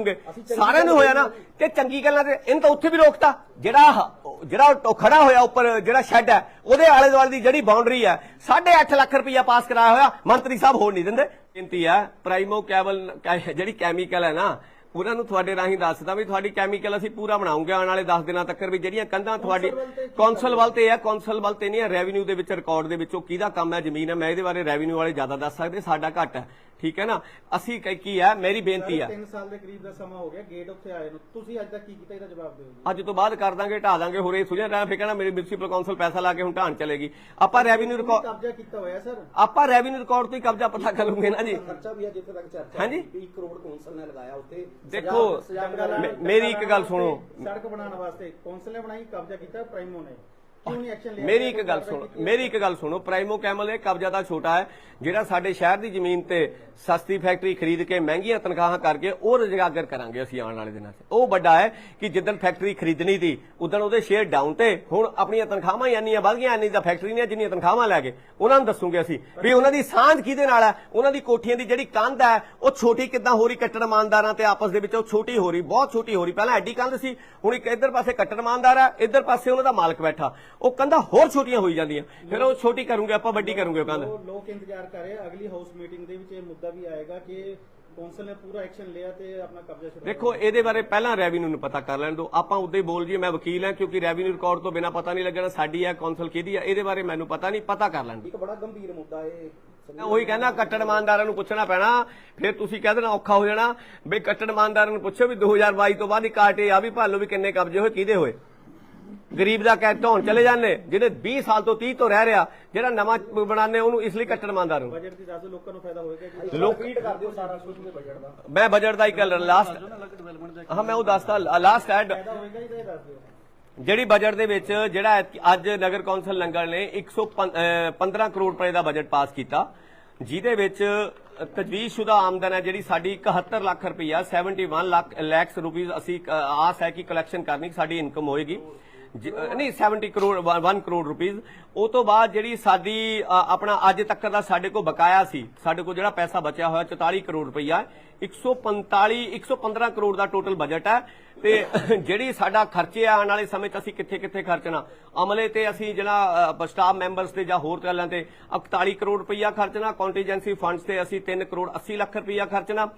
ਸਾਰਿਆਂ ਨੂੰ ਹੋਇਆ ਨਾ ਤੇ ਚੰਗੀ ਗੱਲਾਂ ਤੇ ਇਹਨ ਤਾਂ ਉੱਥੇ ਵੀ ਰੋਕਤਾ। ਜਿਹੜਾ ਜਿਹੜਾ ਖੜਾ ਹੋਇਆ ਉੱਪਰ ਜਿਹੜਾ ਸ਼ੈੱਡ ਹੈ ਉਹਦੇ ਆਲੇ ਦੁਆਲੇ ਦੀ ਜਿਹੜੀ ਬਾਉਂਡਰੀ ਹੈ 8.5 ਲੱਖ ਰੁਪਇਆ ਪਾਸ ਕਰਾਇਆ ਹੋਇਆ। ਮੰਤਰੀ ਸਾਹਿਬ ਹੋਣ ਨਹੀਂ ਦਿੰਦੇ। ਬੇਨਤੀ ਹੈ ਪ੍ਰਾਈਮੋ ਕੈਬਲ ਜਿਹੜੀ ਕੈਮੀਕਲ ਹੈ ਨਾ ਉਹਨਾਂ ਨੂੰ ਤੁਹਾਡੇ ਰਾਹੀਂ ਦੱਸਦਾ ਵੀ ਤੁਹਾਡੀ ਕੈਮੀਕਲ ਅਸੀਂ ਪੂਰਾ ਬਣਾਉਂਗੇ ਆਉਣ ਵਾਲੇ 10 ਦਿਨਾਂ ਤੱਕ ਵੀ ਜਿਹੜੀਆਂ ਕੰਧਾਂ ਤੁਹਾਡੀ ਕੌਂਸਲ ਵੱਲ ਤੇ ਹੈ ਕੌਂਸਲ ਵੱਲ ਤੇ ਨਹੀਂ ਹੈ ਰੈਵਨਿਊ ਦੇ ਵਿੱਚ ਰਿਕਾਰਡ ਦੇ ਵਿੱਚੋਂ ਕਿਹਦਾ ਕੰਮ ਹੈ ਜ਼ਮੀਨ ਹੈ ਮੈਂ ਇਹਦੇ ਬਾਰੇ ਰੈਵਨਿਊ ਵਾਲੇ ਜ਼ਿਆਦਾ ਦੱਸ ਸਕਦੇ ਸਾਡਾ ਘੱਟ ਹੈ। ਠੀਕ ਹੈ ਨਾ? ਅਸੀਂ ਕ- ਕੀ ਹੈ? ਮੇਰੀ ਬੇਨਤੀ ਹੈ। 3 ਸਾਲ ਦੇ ਕਰੀਬ ਦਾ ਸਮਾਂ ਹੋ ਗਿਆ ਗੇਟ ਉੱਥੇ ਆਏ ਨੂੰ। ਤੁਸੀਂ ਅੱਜ ਤੱਕ ਕੀ ਕੀਤਾ? ਇਹਦਾ ਜਵਾਬ ਦਿਓ ਜੀ। ਅੱਜ ਤੋਂ ਬਾਅਦ ਕਰ ਦਾਂਗੇ ਢਾ ਦਾਂਗੇ ਹੋਰ ਇਹ ਸੁਝਿਆ ਰਹਿਣਾ ਫਿਰ ਕਹਿਣਾ ਮੇਰੀ ਮਿਊਨਿਸਪਲ ਕੌਂਸਲ ਪੈਸਾ ਲਾ ਕੇ ਹੁਣ ਢਾਣ ਚਲੇਗੀ। ਆਪਾਂ ਰੈਵਨਿਊ ਰਿਕਾਰਡ ਕਬਜ਼ਾ ਕੀਤਾ ਹੋਇਆ ਸਰ। ਆਪਾਂ ਰੈਵਨਿਊ ਰਿਕਾਰਡ ਤੋਂ ਹੀ ਕਬਜ਼ਾ ਪਤਾ ਕਰ ਲੂਗੇ ਨਾ ਜੀ। ਖਰਚਾ ਵੀ ਹੈ ਜਿੱਥੇ ਤੱਕ ਚਰਚਾ ਹਾਂਜੀ। 20 ਕਰੋੜ ਕੌਂਸਲ ਨੇ ਲਗਾਇਆ ਉੱਥੇ। ਦੇਖੋ, ਮੇ- ਮੇਰੀ ਇੱਕ ਗੱਲ ਸੁਣੋ। ਸੜਕ ਬਣਾਉਣ ਵਾਸਤੇ ਕੌਂਸਲ ਨੇ ਬਣਾਈ ਕਬਜ਼ਾ ਕੀਤਾ ਪ੍ਰਾਈਮੋ ਨੇ। ਕਿਉਂ ਨਹੀਂ ਐਕਸ਼ਨ ਲਿਆ? ਮੇਰੀ ਇੱਕ ਗੱਲ ਸੁਣੋ ਮੇਰੀ ਇੱਕ ਗੱਲ ਸੁਣੋ ਪ੍ਰਾਈਮੋ ਕੈਮਲ ਇਹ ਕਬਜ਼ਾ ਤਾਂ ਛੋਟਾ ਹੈ ਜਿਹੜਾ ਸਾਡੇ ਸ਼ਹਿਰ ਦੀ ਜ਼ਮੀਨ ਤੇ ਸਸਤੀ ਫੈਕਟਰੀ ਖਰੀਦ ਕੇ ਮਹਿੰਗੀਆਂ ਤਨਖਾਹਾਂ ਕਰਕੇ ਉਹ ਰੁਜ਼ਗਾਰ ਕਰਾਂਗੇ ਅਸੀਂ ਆਉਣ ਵਾਲੇ ਦਿਨਾਂ 'ਚ। ਉਹ ਵੱਡਾ ਹੈ ਕਿ ਜਿੱਦਣ ਫੈਕਟਰੀ ਖਰੀਦਣੀ ਸੀ ਉਦੋਂ ਉਹਦੇ ਸ਼ੇਅਰ ਡਾਊਨ ਤੇ ਹੁਣ ਆਪਣੀਆਂ ਤਨਖਾਹਾਂ ਹੀ ਇੰਨੀਆਂ ਵਧ ਗਈਆਂ ਇੰਨੀ ਤਾਂ ਫੈਕਟਰੀ ਨਹੀਂ ਹੈ ਜਿੰਨੀਆਂ ਤਨਖਾਹਾਂ ਲੈ ਕੇ। ਉਹਨਾਂ ਨੂੰ ਦੱਸੂਗੇ ਅਸੀਂ ਵੀ ਉਹਨਾਂ ਦੀ ਸਾਂਝ ਕਿਹਦੇ ਨਾਲ ਹੈ? ਉਹਨਾਂ ਦੀ ਕੋਠੀਆਂ ਦੀ ਜਿਹੜੀ ਕੰਧ ਹੈ ਉਹ ਛੋਟੀ ਕਿੱਦਾਂ ਹੋ ਰਹੀ ਕੱਟੜ ਇਮਾਨਦਾਰਾਂ ਤੇ ਆਪਸ ਦੇ ਵਿੱਚ? ਉਹ ਛੋਟੀ ਹੋ ਰਹੀ ਬਹੁਤ ਛੋਟੀ ਹੋ ਰਹੀ। ਪਹਿਲਾਂ ਐਡੀ ਕੰਧ ਸੀ ਹੁਣ ਇੱਕ ਇੱਧਰ ਪਾਸੇ ਕੱਟੜ ਇਮਾਨਦਾਰ ਹੈ ਇੱਧਰ ਪਾਸੇ ਉਹਨਾਂ ਦਾ ਮਾਲਕ ਬੈਠਾ। ਉਹ ਕੰਧਾਂ ਹੋਰ ਛੋਟੀਆਂ ਹੋਈ ਜਾਂਦੀਆਂ। ਫਿਰ ਉਹ ਛੋਟੀ ਕਰੂਗੇ ਆਪਾਂ ਵੱਡੀ ਕਰੂਗੇ ਉਹ ਕੰਧ। ਲੋਕ ਇੰਤਜ਼ਾਰ ਕਰ ਰਹੇ ਆ, ਅਗਲੀ ਹਾਊਸ ਮੀਟਿੰਗ ਦੇ ਵਿੱਚ ਇਹ ਮੁੱਦਾ ਵੀ ਆਏਗਾ ਕਿ ਕੌਂਸਲ ਨੇ ਪੂਰਾ ਐਕਸ਼ਨ ਲਿਆ ਤੇ ਆਪਣਾ ਕਬਜ਼ਾ ਛੁਡਾਇਆ ਦੇਖੋ ਇਹਦੇ ਬਾਰੇ ਪਹਿਲਾਂ ਰੈਵਨਿਊ ਨੂੰ ਪਤਾ ਕਰ ਲੈਣ ਦਿਓ। ਆਪਾਂ ਉਦੋਂ ਹੀ ਬੋਲ ਜੀ ਮੈਂ ਵਕੀਲ ਹਾਂ ਕਿਉਂਕਿ ਰੈਵਨਿਊ ਰਿਕਾਰਡ ਤੋਂ ਬਿਨਾ ਪਤਾ ਨਹੀਂ ਲੱਗਣਾ ਸਾਡੀ ਹੈ ਕੌਂਸਲ ਕਿਹਦੀ ਹੈ ਇਹਦੇ ਬਾਰੇ ਮੈਨੂੰ ਪਤਾ ਨਹੀਂ ਪਤਾ ਕਰ ਲੈਣ ਦਿਓ। ਇੱਕ ਬੜਾ ਗੰਭੀਰ ਮੁੱਦਾ ਇਹ ਮੈਂ ਉਹੀ ਕਹਿੰਦਾ ਕੱਟੜ ਇਮਾਨਦਾਰਾਂ ਨੂੰ ਪੁੱਛਣਾ ਪੈਣਾ ਫਿਰ ਤੁਸੀਂ ਕਹਿ ਦੇਣਾ ਔਖਾ ਹੋ ਜਾਣਾ। ਵੀ ਕੱਟੜ ਇਮਾਨਦਾਰਾਂ ਨੂੰ ਪੁੱਛੋ ਵੀ 2022 ਤੋਂ ਬਾਅਦ ਹੀ ਕਾਟੇ ਆ ਵੀ ਭਾਲੋ ਵੀ ਕਿੰਨੇ ਕਬਜ਼ੇ ਹੋਏ ਕਿਹਦੇ ਹੋਏ। ਗਰੀਬ ਦਾ ਕਹਿ ਢੋਣ ਚਲੇ ਜਾਂਦੇ ਜਿਹੜੇ 20 ਸਾਲ ਤੋਂ 30 ਤੋਂ ਰਹਿ ਰਿਹਾ ਜਿਹੜਾ ਨਵਾਂ ਬਣਾਉਂਦੇ ਉਹਨੂੰ ਇਸ ਲਈ ਕੱਟੜ ਇਮਾਨਦਾਰ ਨੂੰ ਬਜਟ ਦੀ ਦੱਸ ਲੋਕਾਂ ਨੂੰ ਫਾਇਦਾ ਹੋਏਗਾ ਜੀ ਲੋਕ ਰਿਪੀਟ ਕਰ ਦਿਓ ਸਾਰਾ ਕੁਝ ਦੇ ਬਜਟ ਦਾ। ਮੈਂ ਬਜਟ ਦਾ ਇੱਕ ਲਾਸਟ ਹਾਂ ਮੈਂ ਉਹ ਦੱਸਦਾ ਲਾਸਟ ਐਡ ਜਿਹੜੀ ਬਜਟ ਦੇ ਵਿੱਚ ਜਿਹੜਾ ਅੱਜ ਨਗਰ ਕੌਂਸਲ ਨੰਗਲ ਨੇ 115 ਕਰੋੜ ਰੁਪਏ ਦਾ ਬਜਟ ਪਾਸ ਕੀਤਾ ਜਿਹਦੇ ਵਿੱਚ ਤਜਵੀਜ਼ਸ਼ੁਦਾ ਆਮਦਨ ਹੈ ਜਿਹੜੀ ਸਾਡੀ 71 ਲੱਖ ਰੁਪਈਆ 71 ਲੱਖ ਲੈਕਸ ਰੁਪੀਸ ਅਸੀਂ ਆਸ ਹੈ ਕਿ ਕਲੈਕਸ਼ਨ ਕਰਨੀ ਸਾਡੀ ਇਨਕਮ ਹੋਏਗੀ। ਨਹੀਂ 70 ਕਰੋੜ 1 ਕਰੋੜ ਰੁਪੀਸ ਉਹ ਤੋਂ ਬਾਅਦ ਜਿਹੜੀ ਸਾਡੀ ਆਪਣਾ ਅੱਜ ਤੱਕ ਦਾ ਸਾਡੇ ਕੋਲ ਬਕਾਇਆ ਸੀ, ਸਾਡੇ ਕੋਲ ਜਿਹੜਾ ਪੈਸਾ ਬਚਿਆ ਹੋਇਆ 44 ਕਰੋੜ ਰੁਪਈਆ 145 115 ਕਰੋੜ ਦਾ ਟੋਟਲ ਬਜਟ ਹੈ। ਤੇ ਜਿਹੜੀ ਸਾਡਾ ਖਰਚੇ ਆਉਣ ਵਾਲੇ ਸਮੇਂ 'ਚ ਅਸੀਂ ਕਿੱਥੇ ਕਿੱਥੇ ਖਰਚਣਾ? ਅਮਲੇ ਤੇ ਅਸੀਂ ਜਿਹੜਾ ਸਟਾਫ ਮੈਂਬਰਸ ਤੇ ਜਾਂ ਹੋਰ ਗੱਲਾਂ ਤੇ 41 ਕਰੋੜ ਰੁਪਈਆ ਖਰਚਣਾ ਕੰਟੀਜੈਂਸੀ ਫੰਡਸ ਤੇ ਅਸੀਂ 3 ਕਰੋੜ 80 ਲੱਖ ਰੁਪਈਆ ਖਰਚਣਾ।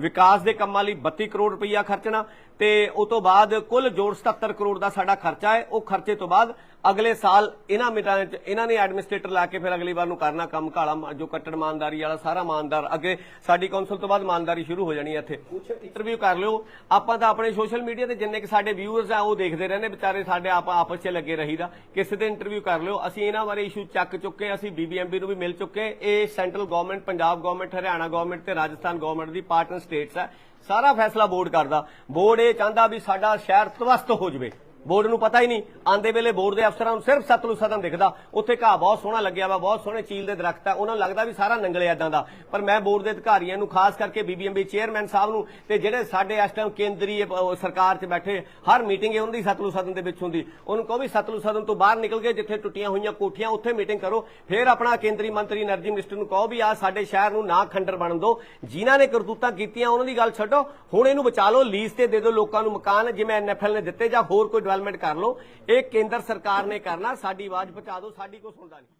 ਵਿਕਾਸ ਦੇ ਕੰਮਾਂ ਲਈ 32 ਕਰੋੜ ਰੁਪਈਆ ਖਰਚਣਾ ਤੇ ਉਸ ਤੋਂ ਬਾਅਦ ਕੁੱਲ ਜੋੜ 77 ਕਰੋੜ ਦਾ ਸਾਡਾ ਖਰਚਾ ਹੈ। ਉਹ ਖਰਚੇ ਤੋਂ ਬਾਅਦ ਅਗਲੇ ਸਾਲ ਇਹਨਾਂ ਮਿਟਾਂ ਚ ਇਹਨਾਂ ਨੇ ਐਡਮਿਨਿਸਟ੍ਰੇਟਰ ਲਾ ਕੇ ਫਿਰ ਅਗਲੀ ਵਾਰ ਨੂੰ ਕਰਨਾ ਕੰਮ ਕਾਲਾ ਜੋ ਕੱਟੜ ਇਮਾਨਦਾਰੀ ਵਾਲਾ ਸਾਰਾ ਇਮਾਨਦਾਰ। ਅੱਗੇ ਸਾਡੀ ਕੌਂਸਲ ਤੋਂ ਬਾਅਦ ਇਮਾਨਦਾਰੀ ਸ਼ੁਰੂ ਹੋ ਜਾਣੀ ਹੈ ਇੱਥੇ। ਇੰਟਰਵਿਊ ਕਰ ਲਿਓ। ਆਪਾਂ ਤਾਂ ਆਪਣੇ ਸੋਸ਼ਲ ਮੀਡੀਆ ਤੇ ਜਿੰਨੇ ਕਿ ਸਾਡੇ ਵਿਊਅਰਸ ਆ, ਉਹ ਦੇਖਦੇ ਰਹਿੰਦੇ ਵਿਚਾਰੇ ਸਾਡੇ ਆਪ, ਆਪਸ 'ਚ ਲੱਗੇ ਰਹੀਦਾ। ਕਿਸੇ ਤੇ ਇੰਟਰਵਿਊ ਕਰ ਲਿਓ। ਅਸੀਂ ਇਹਨਾਂ ਬਾਰੇ ਇਸ਼ੂ ਚੱਕ ਚੁੱਕੇ, ਅਸੀਂ ਬੀਬੀਐਮਬੀ ਨੂੰ ਵੀ ਮਿਲ ਚੁੱਕੇ। ਇਹ central government Punjab government Haryana government ਤੇ ਰਾਜਸਥਾਨ ਗਵਰਨਮੈਂਟ ਦੀ ਪਾਰਟਨਰ ਸਟੇਟਸ ਹੈ ਸਾਰਾ ਫੈਸਲਾ ਬੋਰਡ ਕਰਦਾ। ਬੋਰਡ ਇਹ ਚਾਹੁੰਦਾ ਵੀ ਸਾਡਾ ਸ਼ਹਿਰ ਤਵਸਤ ਹੋ ਜਾਵੇ। ਬੋਰਡ ਨੂੰ ਪਤਾ ਹੀ ਨਹੀਂ। ਆਂਦੇ ਵੇਲੇ ਬੋਰਡ ਦੇ ਅਫਸਰਾਂ ਨੂੰ ਸਿਰਫ ਸਤਲੁ ਸਦਨ ਦਿਖਦਾ। ਉੱਥੇ ਘਾਹ ਬਹੁਤ ਸੋਹਣਾ ਲੱਗਿਆ ਵਾ, ਬਹੁਤ ਸੋਹਣੇ ਚੀਲ ਦੇ ਦਰਖਤ ਆ। ਉਹਨਾਂ ਨੂੰ ਲੱਗਦਾ ਵੀ ਸਾਰਾ ਨੰਗਲੇ ਐਦਾਂ ਦਾ। ਪਰ ਮੈਂ ਬੋਰਡ ਦੇ ਅਧਿਕਾਰੀਆਂ ਨੂੰ, ਖਾਸ ਕਰਕੇ ਬੀਬੀਐਮਬੀ ਚੇਅਰਮੈਨ ਸਾਹਿਬ ਨੂੰ ਤੇ ਜਿਹੜੇ ਸਾਡੇ ਇਸ ਟਾਈਮ ਕੇਂਦਰੀ ਸਰਕਾਰ 'ਚ ਬੈਠੇ, ਹਰ ਮੀਟਿੰਗ ਇਹ ਹੁੰਦੀ ਸਤਲੁਜ ਸਦਨ ਦੇ ਵਿੱਚ ਹੁੰਦੀ। ਉਹਨੂੰ ਕਹੋ ਵੀ ਸਤਲੁ ਸਦਨ ਤੋਂ ਬਾਹਰ ਨਿਕਲ ਕੇ ਜਿੱਥੇ ਟੁੱਟੀਆਂ ਹੋਈਆਂ ਕੋਠੀਆਂ, ਉੱਥੇ ਮੀਟਿੰਗ ਕਰੋ। ਫਿਰ ਆਪਣਾ ਕੇਂਦਰੀ ਮੰਤਰੀ એનર્ਜੀ ਮਿਨਿਸਟਰ ਨੂੰ ਕਹੋ ਵੀ ਆ ਸਾਡੇ ਸ਼ਹਿਰ ਨੂੰ ਨਾ ਖੰਡਰ ਬਣਨ ਦਿਓ। ਜਿਨ੍ਹਾਂ ਨੇ ਕਰਤੂਤਾਂ ਕੀਤੀਆਂ, ਉਹਨਾਂ ਦੀ ਗੱਲ ਛੱਡੋ। ਹੁਣ ਇਹਨੂੰ ਬਚਾ ਲਓ ਲੀਜ਼ ਤੇ ਦੇ ਦਿਓ ਲੋਕਾਂ ਨੂੰ ਮਕਾਨ, ਜਿਵੇਂ ਐਨਐਫਐਲ ਨੇ ਦਿੱਤੇ ਜਾਂ ਹੋਰ ਕੋਈ ਡਿਵੈਲਪਮੈਂਟ ਕਰ ਲਓ। ਇਹ ਕੇਂਦਰ ਸਰਕਾਰ ਨੇ ਕਰਨਾ, ਸਾਡੀ ਆਵਾਜ਼ ਪਹੁੰਚਾ ਦਿਓ, ਸਾਡੀ ਕੋਈ ਸੁਣਦਾ ਨਹੀਂ।